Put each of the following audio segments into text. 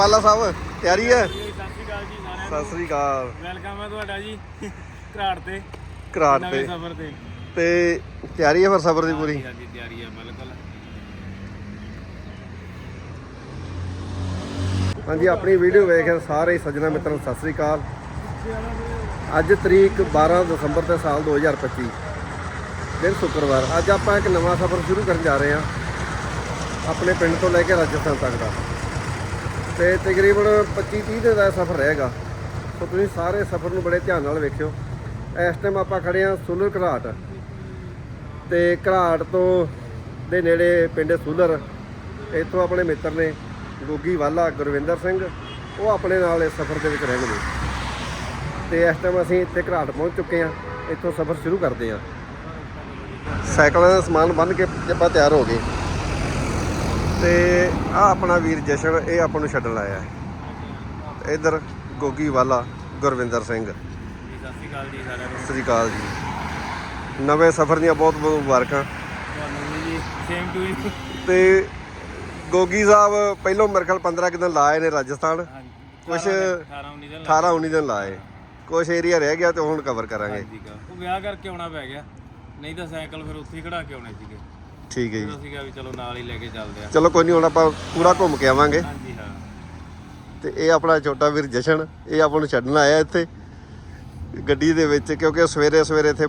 ਹਾਂਜੀ ਲੀਕ ਹੈ ਫਿਰ ਹੋਰ ਫਿਰ ਵਾਲਾ ਸਾਹਿਬ ਤਿਆਰੀ ਹੈ? ਸਤਿ ਸ਼੍ਰੀ ਅਕਾਲ ਜੀ ਸਾਰਿਆਂ ਸਤਿ ਸ੍ਰੀ ਅਕਾਲ। ਵੈਲਕਮ ਹੈ ਤੁਹਾਡਾ ਜੀ ਘਰਾੜ ਤੇ। ਨਵੇਂ ਤੇ। ਸਫ਼ਰ ਤੇ। ਤੇ ਤਿਆਰੀ ਹੈ ਫਿਰ ਸਬਰ ਦੀ ਪੂਰੀ? ਹਾਂਜੀ, ਤਿਆਰੀ ਹੈ ਬਿਲਕੁਲ। ਹਾਂਜੀ ਆਪਣੀ ਵੀਡੀਓ ਵੇਖ ਸਾਰੇ ਸੱਜਣਾ ਮਿੱਤਰਾਂ ਨੂੰ ਸਤਿ ਸ੍ਰੀ ਅਕਾਲ। ਅੱਜ ਤਰੀਕ 12 ਦਸੰਬਰ ਤੇ ਸਾਲ 2025 ਦਿਨ ਸ਼ੁੱਕਰਵਾਰ। ਅੱਜ ਆਪਾਂ ਇੱਕ ਨਵਾਂ ਸਫ਼ਰ ਸ਼ੁਰੂ ਕਰਨ ਜਾ ਰਹੇ ਹਾਂ ਆਪਣੇ ਪਿੰਡ ਤੋਂ ਲੈ ਕੇ ਰਾਜਸਥਾਨ ਤੱਕ ਦਾ। ਤੇ ਤਕਰੀਬਨ 25 30 ਦਿਨ ਦਾ ਇਹ ਸਫ਼ਰ ਰਹੇਗਾ। ਸੋ ਤੁਸੀਂ ਸਾਰੇ ਸਫ਼ਰ ਨੂੰ ਬੜੇ ਧਿਆਨ ਨਾਲ ਵੇਖਿਓ। ਇਸ ਟਾਈਮ ਆਪਾਂ ਖੜੇ ਹਾਂ ਸੂਲਰ ਘਰਾਟ। ਤੇ ਘਰਾਟ ਤੋਂ ਦੇ ਨੇੜੇ ਪਿੰਡ ਸੂਲਰ। ਇੱਥੋਂ ਆਪਣੇ ਮਿੱਤਰ ਨੇ ਗੋਗੀ ਵਾਲਾ, ਗੁਰਵਿੰਦਰ ਸਿੰਘ। ਉਹ ਆਪਣੇ ਨਾਲ ਇਸ ਸਫ਼ਰ ਦੇ ਵਿੱਚ ਰਹਿਣਗੇ ਤੇ ਇਸ ਟਾਈਮ ਅਸੀਂ ਇੱਥੇ ਘਰਾਟ ਪਹੁੰਚ ਚੁੱਕੇ ਹਾਂ। ਇੱਥੋਂ ਸਫ਼ਰ ਸ਼ੁਰੂ ਕਰਦੇ ਹਾਂ। ਸਾਈਕਲਾਂ ਦਾ ਸਮਾਨ ਬੰਨ ਕੇ ਆਪਾਂ ਤਿਆਰ ਹੋ ਗਏ। ਤੇ ਆ ਆਪਣਾ ਵੀਰ ਜਸ਼ਨ ਇਹ ਆਪਾਂ ਨੂੰ ਛੱਡਣ ਆਇਆ ਹੈ। ਇਧਰ ਗੋਗੀ ਵਾਲਾ ਗੁਰਵਿੰਦਰ ਸਿੰਘ। ਜੀ ਸਤਿ ਸ਼੍ਰੀ ਅਕਾਲ ਜੀ ਸਾਰਿਆਂ ਨੂੰ। ਸਤਿ ਸ੍ਰੀ ਅਕਾਲ ਜੀ। ਨਵੇਂ ਸਫ਼ਰ ਦੀਆਂ ਬਹੁਤ ਬਹੁਤ ਮੁਬਾਰਕਾਂ। ਤੁਹਾਨੂੰ ਵੀ ਜੀ ਸੇਮ ਟੂ ਯੂ ਤੇ ਗੋਗੀ ਸਾਹਿਬ ਪਹਿਲੋਂ ਮੇਰੇ ਖਿਆਲ 15 ਕੁ ਦਿਨ ਲਾਏ ਨੇ ਰਾਜਸਥਾਨ। ਕੁਛ 18 19 ਦਿਨ 18 19 ਦਿਨ ਲਾਏ। ਕੁਝ ਏਰੀਆ ਰਹਿ ਗਿਆ ਤੇ ਹੁਣ ਕਵਰ ਕਰਾਂਗੇ। ਉਹ ਵਿਆਹ ਕਰਕੇ ਆਉਣਾ ਪੈ ਗਿਆ। ਨਹੀਂ ਤਾਂ ਸਾਈਕਲ ਫਿਰ ਉੱਥੇ ਹੀ ਖੜਾ ਕੇ ਆਉਣੇ ਸੀਗੇ। ਠੀਕ ਹੈ ਫਿਰ ਜੀ ਅਸੀਂ ਕਿਹਾ ਵੀ ਚਲੋ ਨਾਲ ਹੀ ਲੈ ਕੇ ਚੱਲਦੇ ਆ। ਚਲੋ ਕੋਈ ਨਹੀਂ ਹੁਣ ਆਪਾਂ ਪੂਰਾ ਘੁੰਮ ਕੇ ਆਵਾਂਗੇ। ਹਾਂਜੀ ਹਾਂ। ਤੇ ਇਹ ਆਪਣਾ ਛੋਟਾ ਵੀਰ ਜਸ਼ਨ ਇਹ ਆਪਾਂ ਨੂੰ ਛੱਡਣ ਆਇਆ ਇੱਥੇ ਗੱਡੀ ਦੇ ਵਿੱਚ ਕਿਉਂਕਿ ਸਵੇਰੇ ਸਵੇਰੇ ਇੱਥੇ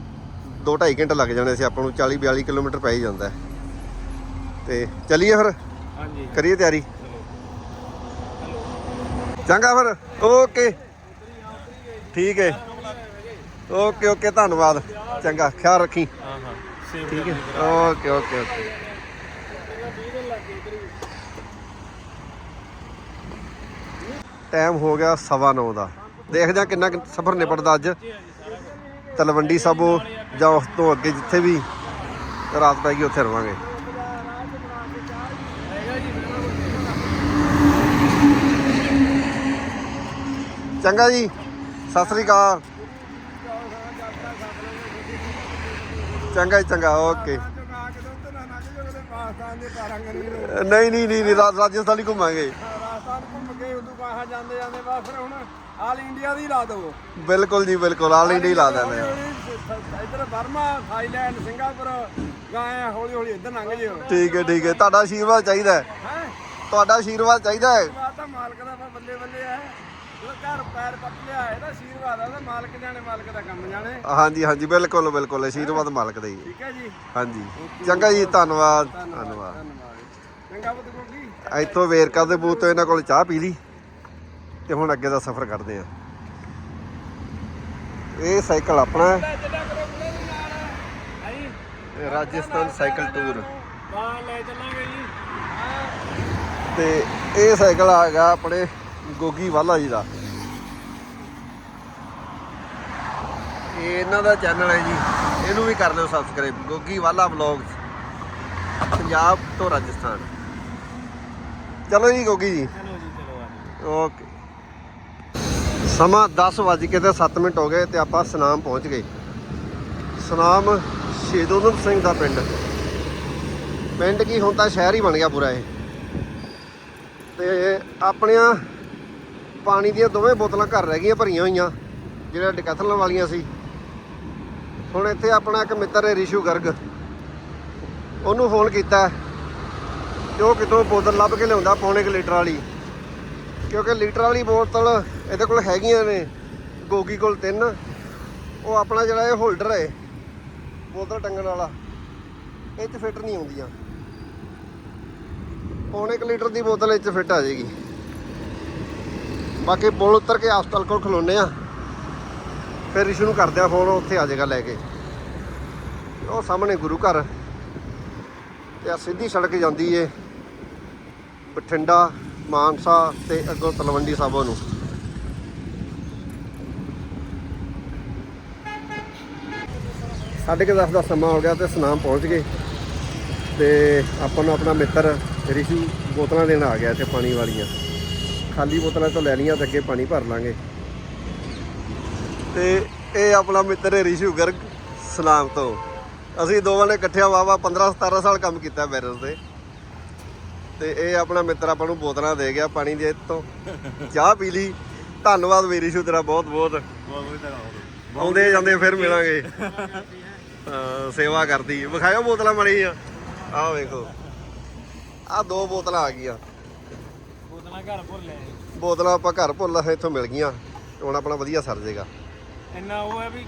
2.5 ਘੰਟੇ ਲੱਗ ਜਾਣੇ ਸੀ ਆਪਾਂ ਨੂੰ 40 42 ਕਿਲੋਮੀਟਰ ਪੈ ਹੀ ਜਾਂਦਾ ਹੈ। ਤੇ ਚੱਲੀਏ ਫਿਰ? ਹਾਂਜੀ। ਕਰੀਏ ਤਿਆਰੀ? ਚੰਗਾ ਫਿਰ ਓਕੇ। ਠੀਕ ਹੈ। ਓਕੇ ਓਕੇ ਧੰਨਵਾਦ। ਚੰਗਾ ਖਿਆਲ ਰੱਖੀ। ਹਾਂ ਹਾਂ। ਸੇਮ ਠੀਕ ਹੈ। ਓਕੇ ਓਕੇ ਓਕੇ ਟਾਈਮ ਹੋ ਗਿਆ ਸਵਾ ਨੌ ਦਾ। ਦੇਖਦੇ ਹਾਂ ਕਿੰਨਾ ਸਫ਼ਰ ਨਿਪਟਦਾ ਅੱਜ। ਤਲਵੰਡੀ ਸਾਬੋ ਜਾਂ ਉਸ ਤੋਂ ਅੱਗੇ ਜਿੱਥੇ ਵੀ ਰਾਤ ਪੈ ਗਈ ਉੱਥੇ ਰਵਾਂਗੇ। ਚੰਗਾ ਜੀ। ਸਤਿ ਸ੍ਰੀ ਅਕਾਲ। ਚੰਗਾ ਜੀ ਚੰਗਾ ਓਕੇ। ਨਹੀਂ ਨਹੀਂ ਨਹੀਂ ਰਾ- ਰਾਜਸਥਾਨ ਹੀ ਘੁੰਮਾਂਗੇ। ਰਾਜਸਥਾਨ ਘੁੰਮ ਕੇ ਉਦੋਂ ਕਹਾਂ ਜਾਂਦੇ ਜਾਂਦੇ ਬਸ ਫਿਰ ਹੁਣ ਆਲ ਇੰਡੀਆ ਦੀ ਲਾ ਦਿਓ ਬਿਲਕੁਲ ਜੀ ਬਿਲਕੁਲ ਆਲ ਇੰਡੀਆ ਹੀ ਲਾ ਦਿੰਦੇ ਆ। ਇੱਧਰ ਬਰਮਾ ਥਾਈਲੈਂਡ ਸਿੰਗਾਪੁਰ ਗਾਏ ਹੌਲੀ ਹੌਲੀ ਇੱਧਰ ਲੰਘ ਜਿਓ ਠੀਕ ਹੈ ਠੀਕ ਹੈ। ਤੁਹਾਡਾ ਆਸ਼ੀਰਵਾਦ ਚਾਹੀਦਾ ਹੈ। ਹੈ? ਤੁਹਾਡਾ ਆਸ਼ੀਰਵਾਦ ਚਾਹੀਦਾ ਹੈ। ਬਾਤ ਤਾਂ ਮਾਲਕ ਦਾ ਫਿਰ ਬੱਲੇ ਬੱਲੇ ਹੈ ਜਦੋਂ ਘਰ ਪੈਰ ਪੱਟ ਲਿਆ ਇਹਦਾ ਆਸ਼ੀਰਵਾਦ ਆ ਤਾਂ ਮਾਲਕ ਜਾਣੇ ਮਾਲਕ ਦਾ ਕੰਮ ਜਾਣੇ। ਹਾਂਜੀ ਹਾਂਜੀ ਬਿਲਕੁਲ ਬਿਲਕੁਲ ਆਸ਼ੀਰਵਾਦ ਮਾਲਕ ਦਾ ਹੀ ਹੈ। ਠੀਕ ਹੈ ਜੀ। ਹਾਂਜੀ। ਚੰਗਾ ਜੀ ਧੰਨਵਾਦ ਧੰਨਵਾਦ ਧੰਨਵਾਦ। ਚੰਗਾ ਪੁੱਤ ਗੋਗੀ। ਇੱਥੋਂ ਵੇਰਕਾ ਦੇ ਬੂਥ ਤੋਂ ਇਹਨਾਂ ਕੋਲ ਚਾਹ ਪੀ ਲਈ ਤੇ ਹੁਣ ਅੱਗੇ ਦਾ ਸਫ਼ਰ ਕਰਦੇ ਆ। ਇਹ ਸਾਈਕਲ ਆਪਣਾ ਹੈ। ਚੱਲਿਆ ਕਰੋ ਬੁਲੇ ਦੇ ਨਾਲ। ਹਾਂਜੀ ਇਹ ਰਾਜਸਥਾਨ ਸਾਈਕਲ ਟੂਰ। ਹਾਂ ਲੈ ਚੱਲਾਂਗੇ ਜੀ। ਤੇ ਇਹ ਸਾਈਕਲ ਆ ਗਿਆ ਆਪਣੇ ਗੋਗੀ ਵਾਲਾ ਜੀ ਦਾ। ਇਹ ਇਹਨਾਂ ਦਾ ਚੈਨਲ ਹੈ ਜੀ। ਇਹਨੂੰ ਵੀ ਕਰ ਲਿਓ ਸਬਸਕ੍ਰਾਈਬ ਗੋਗੀ ਵਾਲਾ ਵਲੌਗਸ ਪੰਜਾਬ ਤੋਂ ਰਾਜਸਥਾਨ। ਚਲੋ ਜੀ ਗੋਗੀ ਜੀ। ਚਲੋ ਜੀ ਚਲੋ ਆ ਜੀ ਓਕੇ। ਸਮਾਂ 10 ਵੱਜ ਕੇ ਤੇ 7 ਮਿੰਟ ਹੋ ਗਏ ਤੇ ਆਪਾਂ ਸਨਾਮ ਪਹੁੰਚ ਗਏ। ਸਨਾਮ ਸ਼ਹੀਦ ਊਧਮ ਸਿੰਘ ਦਾ ਪਿੰਡ। ਪਿੰਡ ਕੀ ਹੁਣ ਤਾਂ ਸ਼ਹਿਰ ਹੀ ਬਣ ਗਿਆ ਪੂਰਾ ਇਹ। ਤੇ ਆਪਣੀਆਂ ਪਾਣੀ ਦੀਆਂ ਦੋਵੇਂ ਬੋਤਲਾਂ ਘਰ ਰਹਿ ਗਈਆਂ ਭਰੀਆਂ ਹੋਈਆਂ, ਜਿਹੜਾ ਡਿਕੈਥਲਨ ਵਾਲੀਆਂ ਸੀ। ਹੁਣ ਇੱਥੇ ਆਪਣਾ ਇੱਕ ਮਿੱਤਰ ਹੈ ਰਿਸ਼ੂ ਗਰਗ। ਉਹਨੂੰ ਫੋਨ ਕੀਤਾ ਕਿ ਉਹ ਕਿਤੋਂ ਬੋਤਲ ਲੱਭ ਕੇ ਲਿਆਉਂਦਾ ਪੌਣੇ ਕੁ ਲੀਟਰ ਵਾਲੀ। ਕਿਉਂਕਿ ਲੀਟਰ ਵਾਲੀ ਬੋਤਲ ਇਹਦੇ ਕੋਲ ਹੈਗੀਆਂ ਨੇ, ਗੋਗੀ ਕੋਲ ਤਿੰਨ। ਉਹ ਆਪਣਾ ਜਿਹੜਾ ਇਹ ਹੋਲਡਰ ਹੈ, ਬੋਤਲ ਟੰਗਣ ਵਾਲਾ, ਇਹ 'ਚ ਫਿੱਟ ਨਹੀਂ ਆਉਂਦੀਆਂ। ਪੌਣੇ ਕੁ ਲੀਟਰ ਦੀ ਬੋਤਲ ਇਹ 'ਚ ਫਿੱਟ ਆ ਜਾਏਗੀ। ਬਾਕੀ ਪੁਲ ਉਤਰ ਕੇ ਹਸਪਤਾਲ ਕੋਲ ਖਲੋਨੇ ਆ। ਫਿਰ ਰਿਸ਼ੂ ਨੂੰ ਕਰਦੇ ਆ ਫੋਨ ਉੱਥੇ ਆ ਜਾਏਗਾ ਲੈ ਕੇ। ਉਹ ਸਾਹਮਣੇ ਗੁਰੂ ਘਰ। ਤੇ ਆ ਸਿੱਧੀ ਸੜਕ ਜਾਂਦੀ ਏ। ਬਠਿੰਡਾ, ਮਾਨਸਾ ਤੇ ਅੱਗੋਂ ਤਲਵੰਡੀ ਸਾਬੋ ਨੂੰ। ਸਾਢੇ ਕੁ ਦਸ ਦਾ ਸਮਾਂ ਹੋ ਗਿਆ ਤੇ ਸਨਾਮ ਪਹੁੰਚ ਗਏ। ਤੇ ਆਪਾਂ ਨੂੰ ਆਪਣਾ ਮਿੱਤਰ ਰਿਸ਼ੂ ਬੋਤਲਾਂ ਦੇਣ ਆ ਗਿਆ ਤੇ ਪਾਣੀ ਵਾਲੀਆਂ। ਖਾਲੀ ਬੋਤਲਾਂ ਤੋਂ ਲੈ ਲਈਆਂ ਤੇ ਅੱਗੇ ਪਾਣੀ ਭਰ ਲਾਂਗੇ। ਤੇ ਇਹ ਆਪਣਾ ਮਿੱਤਰ ਹੈ ਰਿਸ਼ੂ ਗਰਗ ਸਲਾਮ ਤੋਂ। ਅਸੀਂ ਦੋਵਾਂ ਨੇ ਇਕੱਠਿਆਂ ਵਾਵਾ 15 17 ਸਾਲ ਕੰਮ ਕੀਤਾ ਬੈਰਸ ਦੇ ਤੇ ਇਹ ਆਪਣਾ ਮਿੱਤਰ ਆਪਾਂ ਨੂੰ ਬੋਤਲਾਂ ਦੇ ਗਿਆ ਪਾਣੀ ਦੇ ਤੋਂ ਚਾਹ ਪੀ ਲਈ। ਧੰਨਵਾਦ ਵੀ ਸ਼ੂ ਤੇਰਾ ਬਹੁਤ ਬਹੁਤ। ਆਉਂਦੇ ਜਾਂਦੇ ਫਿਰ ਮਿਲਾਂਗੇ। ਸੇਵਾ ਕਰਦੀ। ਵਿਖਾਇਓ ਬੋਤਲਾਂ ਮੜੀ ਆ ਆਹ ਵੇਖੋ। ਆਹ ਦੋ ਬੋਤਲਾਂ ਆ ਗਈਆਂ। ਬੋਤਲਾਂ ਘਰ ਭੁੱਲ ਲੈ ਬੋਤਲਾਂ ਆਪਾਂ ਘਰ ਭੁੱਲ ਇੱਥੋਂ ਮਿਲ ਗਈਆਂ। ਹੁਣ ਆਪਣਾ ਵਧੀਆ ਸਰ ਜਾਏਗਾ ਇੰਨਾ ਉਹ ਹੈ ਵੀ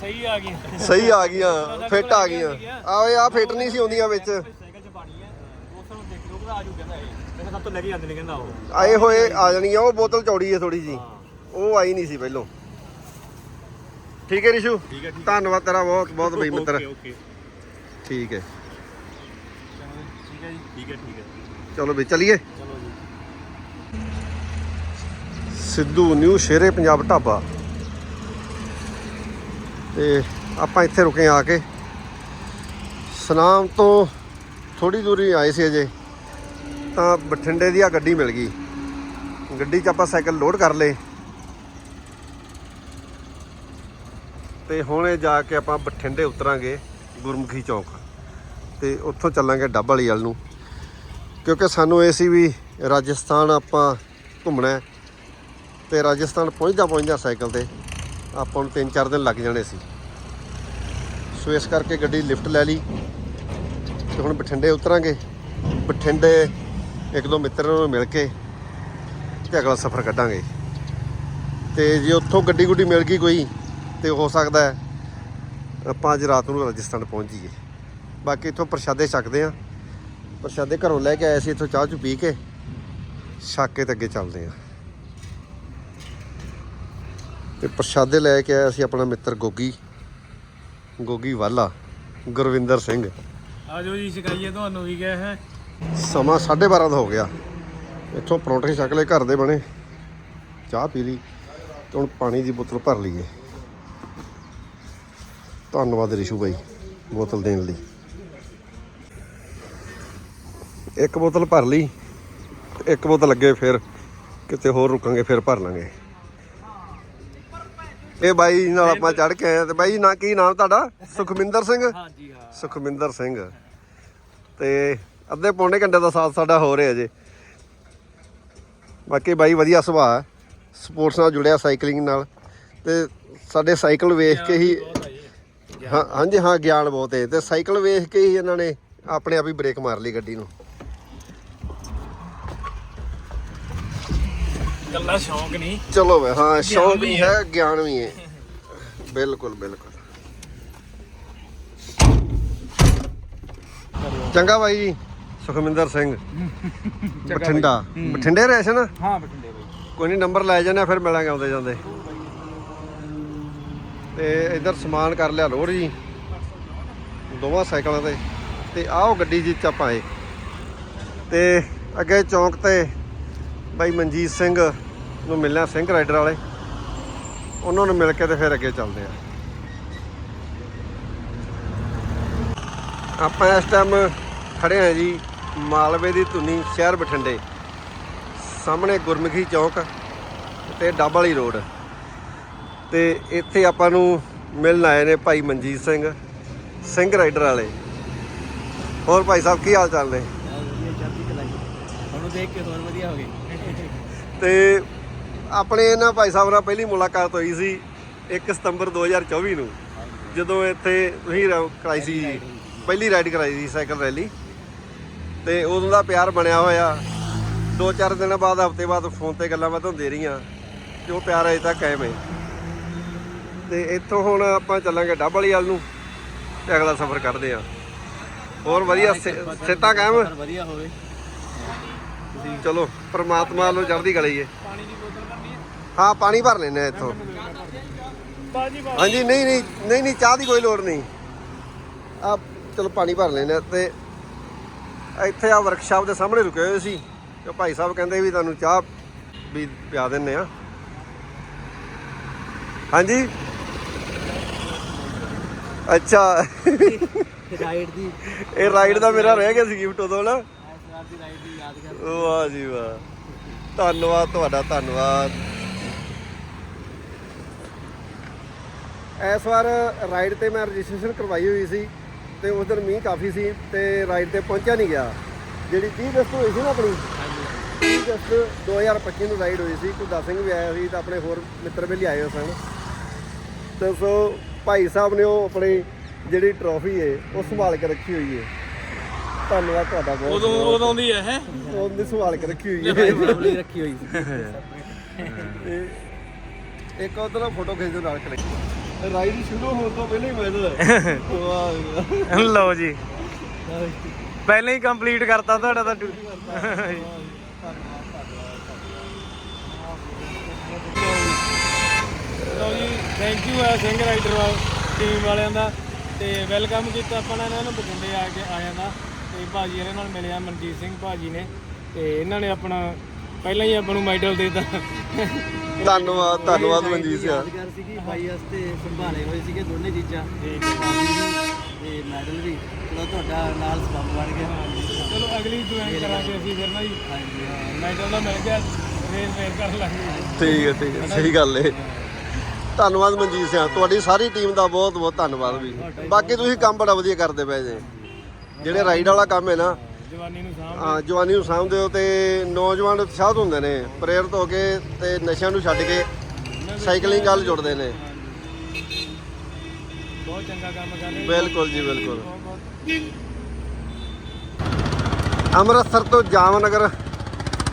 ਸਹੀ ਆ ਗਈ ਸਹੀ ਆ ਗਈਆਂ ਫਿੱਟ ਆ ਗਈਆਂ। ਆਹ ਆ ਫਿੱਟ ਨਹੀਂ ਸੀ ਆਉਂਦੀਆਂ ਵਿੱਚ। ਸਾਈਕਲ 'ਚ ਪਾਣੀ ਹੈ ਉਸ ਨੂੰ ਦੇਖ ਲਓ ਆ ਜੂ ਕਹਿੰਦਾ ਇਹ। ਕਹਿੰਦਾ ਸਭ ਤੋਂ ਲੈ ਕੇ ਜਾਂਦੇ ਨੇ ਕਹਿੰਦਾ ਉਹ। ਆਏ ਹੋਏ ਆ ਜਾਣੀਆਂ ਉਹ ਬੋਤਲ ਚੌੜੀ ਹੈ ਥੋੜੀ ਜੀ ਉਹ ਆਈ ਨਹੀਂ ਸੀ ਪਹਿਲੋਂ। ਠੀਕ ਹੈ ਰਿਸ਼ੂ? ਧੰਨਵਾਦ ਤੇਰਾ ਬਹੁਤ ਬਹੁਤ ਬਈ ਮਿੱਤਰ। Okay okay. ਠੀਕ ਹੈ। ਠੀਕ ਹੈ ਜੀ। ਠੀਕ ਹੈ ਠੀਕ ਹੈ। ਚਲੋ ਵੀ ਚਲੀਏ ਚਲੋ ਜੀ ਸਿੱਧੂ ਨਿਊ ਸ਼ੇਰੇ ਪੰਜਾਬ ਢਾਬਾ। ਤੇ ਆਪਾਂ ਇੱਥੇ ਰੁਕੇ ਆ ਕੇ। ਸਨਾਮ ਤੋਂ ਥੋੜੀ ਦੂਰੀ ਆਏ ਸੀ ਅਜੇ। ਤਾਂ ਬਠਿੰਡੇ ਦੀ ਆ ਗੱਡੀ ਮਿਲ ਗਈ। ਗੱਡੀ 'ਚ ਆਪਾਂ ਸਾਈਕਲ ਲੋਡ ਕਰ ਲਏ। ਤੇ ਹੁਣ ਇਹ ਜਾ ਕੇ ਆਪਾਂ ਬਠਿੰਡੇ ਉਤਰਾਂਗੇ ਗੁਰਮੁਖੀ ਚੌਂਕ। ਤੇ ਉੱਥੋਂ ਚੱਲਾਂਗੇ ਡੱਬ ਵਾਲੀ ਵੱਲ ਨੂੰ। ਕਿਉਂਕਿ ਸਾਨੂੰ ਇਹ ਸੀ ਵੀ ਰਾਜਸਥਾਨ ਆਪਾਂ ਘੁੰਮਣਾ ਹੈ। ਤੇ ਰਾਜਸਥਾਨ ਪਹੁੰਚਦਾ ਪਹੁੰਚਦਾ ਸਾਈਕਲ ਤੇ ਆਪਾਂ ਨੂੰ 3-4 ਦਿਨ ਲੱਗ ਜਾਣੇ ਸੀ। ਸੋ ਇਸ ਕਰਕੇ ਗੱਡੀ ਲਿਫਟ ਲੈ ਲਈ ਤੇ ਹੁਣ ਬਠਿੰਡੇ ਉਤਰਾਂਗੇ। ਬਠਿੰਡੇ ਇੱਕ ਦੋ ਮਿੱਤਰਾਂ ਨੂੰ ਮਿਲ ਕੇ ਤੇ ਅਗਲਾ ਸਫ਼ਰ ਕੱਢਾਂਗੇ। ਤੇ ਜੇ ਉੱਥੋਂ ਗੱਡੀ ਗੁੱਡੀ ਮਿਲ ਗਈ ਕੋਈ ਤੇ ਹੋ ਸਕਦਾ ਹੈ ਆਪਾਂ ਅੱਜ ਰਾਤ ਨੂੰ ਰਾਜਸਥਾਨ ਪਹੁੰਚ ਜਾਈਏ। ਬਾਕੀ ਇੱਥੋਂ ਪ੍ਰਸ਼ਾਦੇ ਛਕਦੇ ਆ ਪ੍ਰਸ਼ਾਦੇ ਘਰੋਂ ਲੈ ਕੇ ਆਏ ਸੀ, ਇੱਥੋਂ ਚਾਹ ਚੁ ਪੀ ਕੇ ਛੱਕ ਕੇ ਤੇ ਅੱਗੇ ਚੱਲਦੇ ਆ ਤੇ ਪ੍ਰਸ਼ਾਦੇ ਲੈ ਕੇ ਆਇਆ ਸੀ ਆਪਣਾ ਮਿੱਤਰ ਗੋਗੀ ਗੋਗੀ ਵਾਲਾ ਗੁਰਵਿੰਦਰ ਸਿੰਘ। ਆ ਜਾਓ ਜੀ ਸ਼ਿਕਾਈਏ ਤੁਹਾਨੂੰ ਵੀ ਗਿਆ ਹੈ। ਸਮਾਂ 12:30 ਦਾ ਹੋ ਗਿਆ। ਇੱਥੋਂ ਪਰੌਂਠੇ ਛਕ ਲਏ ਘਰ ਦੇ ਬਣੇ। ਚਾਹ ਪੀ ਲਈ ਤੇ ਹੁਣ ਪਾਣੀ ਦੀ ਬੋਤਲ ਭਰ ਲਈਏ। ਧੰਨਵਾਦ ਰਿਸ਼ੂ ਭਾਈ ਬੋਤਲ ਦੇਣ ਲਈ। ਇੱਕ ਬੋਤਲ ਭਰ ਲਈ ਇੱਕ ਬੋਤਲ ਅੱਗੇ ਫਿਰ ਕਿਤੇ ਹੋਰ ਰੁਕਾਂਗੇ ਫਿਰ ਭਰ ਲਾਂਗੇ। ਇਹ ਬਾਈ ਨਾਲ ਆਪਾਂ ਚੜ ਕੇ ਆਏ ਆ ਤੇ ਬਾਈ ਨਾ ਕੀ ਨਾਮ ਤੁਹਾਡਾ? ਸੁਖਮਿੰਦਰ ਸਿੰਘ? ਹਾਂਜੀ ਹਾਂ। ਸੁਖਮਿੰਦਰ ਸਿੰਘ। ਤੇ ਅੱਧੇ ਪੌਣੇ ਘੰਟੇ ਦਾ ਸਾਥ ਸਾਡਾ ਹੋ ਰਿਹਾ ਜੇ ਬਾਕੀ ਬਾਈ ਵਧੀਆ ਸੁਭਾਅ ਹੈ। ਸਪੋਰਟਸ ਨਾਲ ਜੁੜਿਆ ਸਾਈਕਲਿੰਗ ਨਾਲ। ਤੇ ਸਾਡੇ ਸਾਈਕਲ ਵੇਖ ਕੇ ਹੀ ਜੀ। ਹਾਂ ਹਾਂਜੀ ਹਾਂ ਗਿਆਨ ਬਹੁਤ ਹੈ। ਤੇ ਸਾਈਕਲ ਵੇਖ ਕੇ ਹੀ ਇਹਨਾਂ ਨੇ ਆਪਣੇ ਆਪ ਹੀ ਬ੍ਰੇਕ ਮਾਰ ਲਈ ਗੱਡੀ ਨੂੰ। ਗੱਲਾਂ ਸ਼ੌਂਕ ਨਹੀਂ। ਚਲੋ ਵੇ ਹਾਂ ਸ਼ੌਂਕ ਵੀ ਹੈ ਗਿਆਨ ਵੀ ਹੈ। ਬਿਲਕੁਲ ਬਿਲਕੁਲ। ਚੰਗਾ ਬਾਈ ਜੀ ਸੁਖਮਿੰਦਰ ਸਿੰਘ। ਬਠਿੰਡਾ। ਬਠਿੰਡੇ ਰਹਿਸ਼ਨ ਹਾਂ ਬਠਿੰਡੇ ਬਾਈ। ਕੋਈ ਨਹੀਂ ਨੰਬਰ ਲੈ ਜਾਣਾ ਫਿਰ ਮਿਲਾਂਗੇ ਆਉਂਦੇ ਜਾਂਦੇ। ਤੇ ਇਧਰ ਸਮਾਨ ਕਰ ਲਿਆ ਲੋਡ ਜੀ ਦੋਵਾਂ ਸਾਈਕਲਾਂ ਤੇ। ਤੇ ਆਹ ਉਹ ਗੱਡੀ ਜੀ ਚ ਆਪਾਂ ਆਏ। ਤੇ ਅੱਗੇ ਚੌਂਕ ਤੇ ਬਾਈ ਮਨਜੀਤ ਸਿੰਘ। ਨੂੰ ਮਿਲਣਾ ਸਿੰਘ ਰਾਈਡਰ ਵਾਲੇ। ਉਹਨਾਂ ਨੂੰ ਮਿਲ ਕੇ ਤੇ ਫਿਰ ਅੱਗੇ ਚੱਲਦੇ ਆ। ਆਪਾਂ ਇਸ ਟਾਈਮ ਖੜੇ ਆ ਜੀ ਮਾਲਵੇ ਦੀ ਧੁਨੀ ਸ਼ਹਿਰ ਬਠਿੰਡੇ। ਸਾਹਮਣੇ ਗੁਰਮੁਖੀ ਚੌਕ ਤੇ ਡੱਬ ਵਾਲੀ ਰੋਡ। ਤੇ ਇੱਥੇ ਆਪਾਂ ਨੂੰ ਮਿਲਣ ਆਏ ਨੇ ਭਾਈ ਮਨਜੀਤ ਸਿੰਘ ਸਿੰਘ ਰਾਈਡਰ ਵਾਲੇ। ਹੋਰ ਭਾਈ ਸਾਹਿਬ ਕੀ ਹਾਲ ਚਾਲ ਨੇ? ਉਹਨੂੰ ਦੇਖ ਕੇ ਹੋਰ ਵਧੀਆ ਹੋ ਗਏ। ਤੇ ਆਪਣੇ ਇਹਨਾਂ ਭਾਈ ਸਾਹਿਬ ਨਾਲ ਪਹਿਲੀ ਮੁਲਾਕਾਤ ਹੋਈ ਸੀ 1 ਸਤੰਬਰ 2024 ਨੂੰ। ਜਦੋਂ ਇੱਥੇ ਤੁਸੀਂ ਰ- ਕਰਾਈ ਸੀ ਪਹਿਲੀ ਰਾਈਡ ਕਰਾਈ ਸੀ ਸਾਈਕਲ ਰੈਲੀ। ਤੇ ਉਦੋਂ ਦਾ ਪਿਆਰ ਬਣਿਆ ਹੋਇਆ। ਦੋ ਚਾਰ ਦਿਨਾਂ ਬਾਅਦ ਹਫ਼ਤੇ ਬਾਅਦ ਫੋਨ ਤੇ ਗੱਲਾਂ ਬਾਤਾਂ ਹੁੰਦੇ ਰਹੀਆਂ ਤੇ ਉਹ ਪਿਆਰ ਅਜੇ ਤੱਕ ਕਾਇਮ ਹੈ। ਤੇ ਇੱਥੋਂ ਹੁਣ ਆਪਾਂ ਚੱਲਾਂਗੇ ਡੱਬ ਵਾਲੀ ਵੱਲ ਨੂੰ ਤੇ ਅਗਲਾ ਸਫ਼ਰ ਕਰਦੇ ਆ ਹੋਰ ਵਧੀਆ ਸਿੱਤਾ ਕਾਇਮ? ਵਧੀਆ ਹੋਵੇ। ਚਲੋ ਪ੍ਰਮਾਤਮਾ ਵੱਲੋਂ ਚੜ੍ਹਦੀ ਕਲੀ ਹੈ ਪਾਣੀ ਦੀ ਬੋਤਲ ਭਰਨੀ ਹੈ ਪਾਣੀ ਭਰ ਲੈਣਾ ਇੱਥੋਂ। ਬਾਜੀ ਹਾਂਜੀ ਨਹੀਂ ਨਹੀਂ ਨਹੀਂ ਨਹੀਂ ਚਾਹ ਦੀ ਕੋਈ ਲੋੜ ਨਹੀਂ। ਆ ਚਲੋ ਪਾਣੀ ਭਰ ਲੈਣਾ ਤੇ ਇੱਥੇ ਆ ਵਰਕਸ਼ਾਪ ਦੇ ਸਾਹਮਣੇ ਰੁਕੇ ਹੋਏ ਸੀ। ਤੇ ਭਾਈ ਸਾਹਿਬ ਕਹਿੰਦੇ ਵੀ ਤੁਹਾਨੂੰ ਚਾਹ ਵੀ ਪਿਆ ਦਿੰਨੇ ਆ ਹਾਂਜੀ? ਅੱਛਾ। ਰਾਈਡ ਦੀ। ਇਹ ਰਾਈਡ ਦਾ ਮੇਰਾ ਰਹਿ ਗਿਆ ਸੀ ਗਿਫਟ ਉਦੋਂ ਨਾ। ਇਸ ਵਾਰ ਦੀ ਰਾਈਡ ਦੀ ਯਾਦ ਕਰ ਵਾਹ ਜੀ ਵਾਹ। ਧੰਨਵਾਦ ਤੁਹਾਡਾ ਧੰਨਵਾਦ। ਇਸ ਵਾਰ ਰਾਈਡ ਤੇ ਮੈਂ ਰਜਿਸਟ੍ਰੇਸ਼ਨ ਕਰਵਾਈ ਹੋਈ ਸੀ ਤੇ ਉਸ ਦਿਨ ਮੀਂਹ ਕਾਫੀ ਸੀ ਤੇ ਰਾਈਡ ਤੇ ਪਹੁੰਚਿਆ ਨਹੀਂ ਗਿਆ। ਜਿਹੜੀ 30 ਅਗਸਤ ਹੋਈ ਸੀ ਨਾ ਆਪਣੀ 30 ਅਗਸਤ 2025 ਨੂੰ ਰਾਈਡ ਹੋਈ ਸੀ ਕੁਲਦਾ ਸਿੰਘ ਵੀ ਆਇਆ ਸੀ ਤੇ ਆਪਣੇ ਹੋਰ ਮਿੱਤਰ ਵੀ ਲਿਆਏ ਹੋਏ ਸਨ। ਤੇ ਸੋ ਭਾਈ ਸਾਹਿਬ ਨੇ ਉਹ ਆਪਣੀ ਜਿਹੜੀ ਟਰੋਫੀ ਹੈ ਉਹ ਸੰਭਾਲ ਕੇ ਰੱਖੀ ਹੋਈ ਹੈ ਧੰਨਵਾਦ ਤੁਹਾਡਾ ਬਹੁਤ। ਉਦੋਂ ਉਦੋਂ ਦੀ ਹੈ ਹੈ? ਉਹਨੇ ਸੰਭਾਲ ਕੇ ਰੱਖੀ ਹੋਈ ਹੈ ਰੱਖੀ ਹੋਈ ਇੱਕ ਉਧਰ ਫੋਟੋ ਖਿੱਚ ਦਿਓ ਨਾਲ ਕਲਿੱਕ ਰਾਈਡ ਸ਼ੁਰੂ ਹੋਣ ਤੋਂ ਪਹਿਲਾਂ ਹੀ ਮੈਡਲ ਹੈ। ਵਾਹ। ਲਓ ਜੀ। ਪਹਿਲਾਂ ਹੀ ਕੰਪਲੀਟ ਕਰਤਾ ਤੁਹਾਡਾ ਤਾਂ ਟੂ- ਲਓ ਜੀ ਥੈਂਕ ਯੂ ਹੈ ਸਿੰਘ ਰਾਈਡਰ ਟੀਮ ਵਾਲਿਆਂ ਦਾ। ਤੇ ਵੈਲਕਮ ਕੀਤਾ ਆਪਾਂ ਨੇ ਇਹਨਾਂ ਨੂੰ ਬਠਿੰਡੇ ਆ ਕੇ ਆਇਆਂ ਦਾ। ਤੇ ਭਾਜੀ ਇਹਨਾਂ ਨਾਲ ਮਿਲਿਆ ਮਨਜੀਤ ਸਿੰਘ ਭਾਜੀ ਨੇ। ਤੇ ਇਹਨਾਂ ਨੇ ਆਪਣਾ ਪਹਿਲਾਂ ਹੀ ਆਪਾਂ ਨੂੰ ਮੈਡਲ ਦੇ ਦਿੱਤਾ। ਧੰਨਵਾਦ ਧੰਨਵਾਦ ਮਨਜੀਤ ਸਿੰਘ ਯਾਦਗਾਰ ਸੀਗੀ ਬਾਈ ਵਾਸਤੇ ਸੰਭਾਲੇ ਹੋਏ ਸੀਗੇ ਦੋਨੇ ਚੀਜ਼ਾਂ। ਠੀਕ ਤੇ ਮੈਡਲ ਵੀ ਚਲੋ ਤੁਹਾਡਾ ਨਾਲ ਸਬੰਧ ਬਣ ਗਿਆ। ਚਲੋ ਅਗਲੀ ਜੁਆਇਨ ਕਰਾਂਗੇ ਅਸੀਂ ਫਿਰ ਨਾ ਜੀ। ਹਾਂਜੀ ਹਾਂ। ਮੈਡਲ ਦਾ ਮਿਲ ਗਿਆ ਰੇਸ ਫੇਰ ਕਰ ਲਾਂਗੇ। ਠੀਕ ਹੈ ਠੀਕ ਹੈ। ਸਹੀ ਗੱਲ ਹੈ। ਧੰਨਵਾਦ ਮਨਜੀਤ ਸਿੰਘ ਤੁਹਾਡੀ ਸਾਰੀ ਟੀਮ ਦਾ ਬਹੁਤ ਬਹੁਤ ਧੰਨਵਾਦ ਵੀ। ਬਾਕੀ ਤੁਸੀਂ ਕੰਮ ਬੜਾ ਵਧੀਆ ਕਰਦੇ ਪਏ ਜੇ। ਜਿਹੜੇ ਰਾਈਡ ਵਾਲਾ ਕੰਮ ਹੈ ਨਾ ਜਵਾਨੀ ਨੂੰ ਸਾਂਭ ਹਾਂ, ਜਵਾਨੀ ਨੂੰ ਸਾਂਭਦੇ ਹੋ ਤੇ ਨੌਜਵਾਨ ਉਤਸ਼ਾਹਤ ਹੁੰਦੇ ਨੇ ਪ੍ਰੇਰਿਤ ਹੋ ਕੇ ਤੇ ਨਸ਼ਿਆਂ ਨੂੰ ਛੱਡ ਕੇ ਸਾਈਕਲਿੰਗ ਵੱਲ ਜੁੜਦੇ ਨੇ। ਬਹੁਤ ਚੰਗਾ ਕੰਮ ਕਰ ਰਹੇ ਬਿਲਕੁਲ ਜੀ ਬਿਲਕੁਲ। ਅੰਮ੍ਰਿਤਸਰ ਤੋਂ ਜਾਮਨਗਰ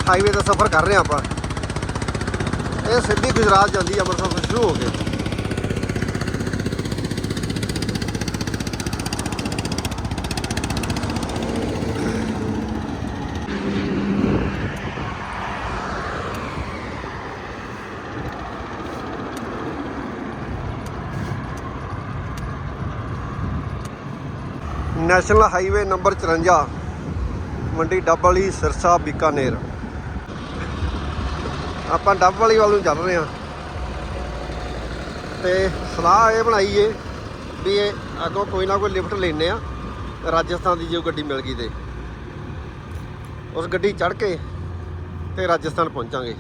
ਹਾਈਵੇ ਦਾ ਸਫ਼ਰ ਕਰ ਰਹੇ ਆਪਾਂ। ਇਹ ਸਿੱਧੀ ਗੁਜਰਾਤ ਜਾਂਦੀ ਅੰਮ੍ਰਿਤਸਰ ਤੋਂ ਸ਼ੁਰੂ ਹੋ ਕੇ। ਨੈਸ਼ਨਲ ਹਾਈਵੇ ਨੰਬਰ 54 ਮੰਡੀ ਡੱਬ ਵਾਲੀ ਸਿਰਸਾ ਬੀਕਾਨੇਰ। ਆਪਾਂ ਡੱਬ ਵਾਲੀ ਵੱਲ ਨੂੰ ਚੱਲ ਰਹੇ ਹਾਂ। ਤੇ ਸਲਾਹ ਇਹ ਬਣਾਈਏ ਵੀ ਇਹ ਅੱਗੋਂ ਕੋਈ ਨਾ ਕੋਈ ਲਿਫਟ ਲੈਨੇ ਆ ਰਾਜਸਥਾਨ ਦੀ ਜੇ ਗੱਡੀ ਮਿਲ ਗਈ ਤੇ। ਉਸ ਗੱਡੀ ਚੜ੍ਹ ਕੇ ਤੇ ਰਾਜਸਥਾਨ ਪਹੁੰਚਾਂਗੇ।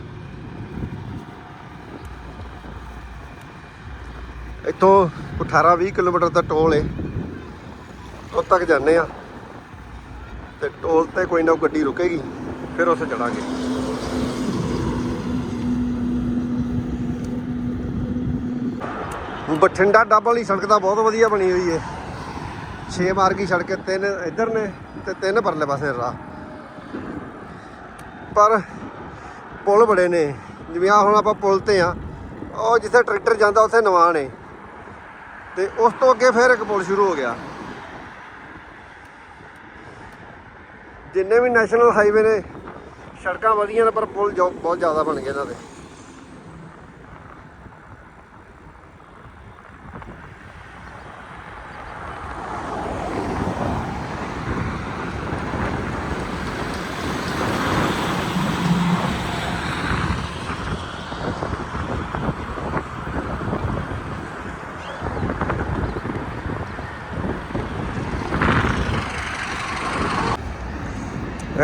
ਇੱਥੋਂ 18 20 ਕਿਲੋਮੀਟਰ ਦਾ ਟੋਲ ਏ। ਉੱਥੇ ਤੱਕ ਜਾਂਦੇ ਆ ਤੇ ਟੋਲ ਤੇ ਕੋਈ ਨਾ ਕੋਈ ਗੱਡੀ ਰੁਕੇਗੀ, ਫਿਰ ਉੱਥੇ ਚੜਾਂਗੇ। ਬਠਿੰਡਾ ਡੱਬ ਵਾਲੀ ਸੜਕ ਤਾਂ ਬਹੁਤ ਵਧੀਆ ਬਣੀ ਹੋਈ ਏ। 6 ਮਾਰਗੀ ਸੜਕ ਤਿੰਨ ਇੱਧਰ ਨੇ ਤੇ ਤਿੰਨ ਪਰਲੇ ਪਾਸੇ ਰਾਹ। ਪਰ ਪੁਲ ਬੜੇ ਨੇ, ਜਿਵੇਂ ਆ ਹੁਣ ਆਪਾਂ ਪੁਲ ਤੇ ਆ ਉਹ ਜਿੱਥੇ ਟਰੈਕਟਰ ਜਾਂਦਾ ਉੱਥੇ ਨਵਾਂ ਨੇ। ਤੇ ਉਸ ਤੋਂ ਅੱਗੇ ਫਿਰ ਇੱਕ ਪੁਲ ਸ਼ੁਰੂ ਹੋ ਗਿਆ। ਜਿੰਨੇ ਵੀ ਨੈਸ਼ਨਲ ਹਾਈਵੇ ਨੇ, ਸੜਕਾਂ ਵਧੀਆਂ ਨੇ, ਪਰ ਪੁਲ ਜੋ- ਬਹੁਤ ਜ਼ਿਆਦਾ ਬਣ ਗਏ ਇਹਨਾਂ ਦੇ।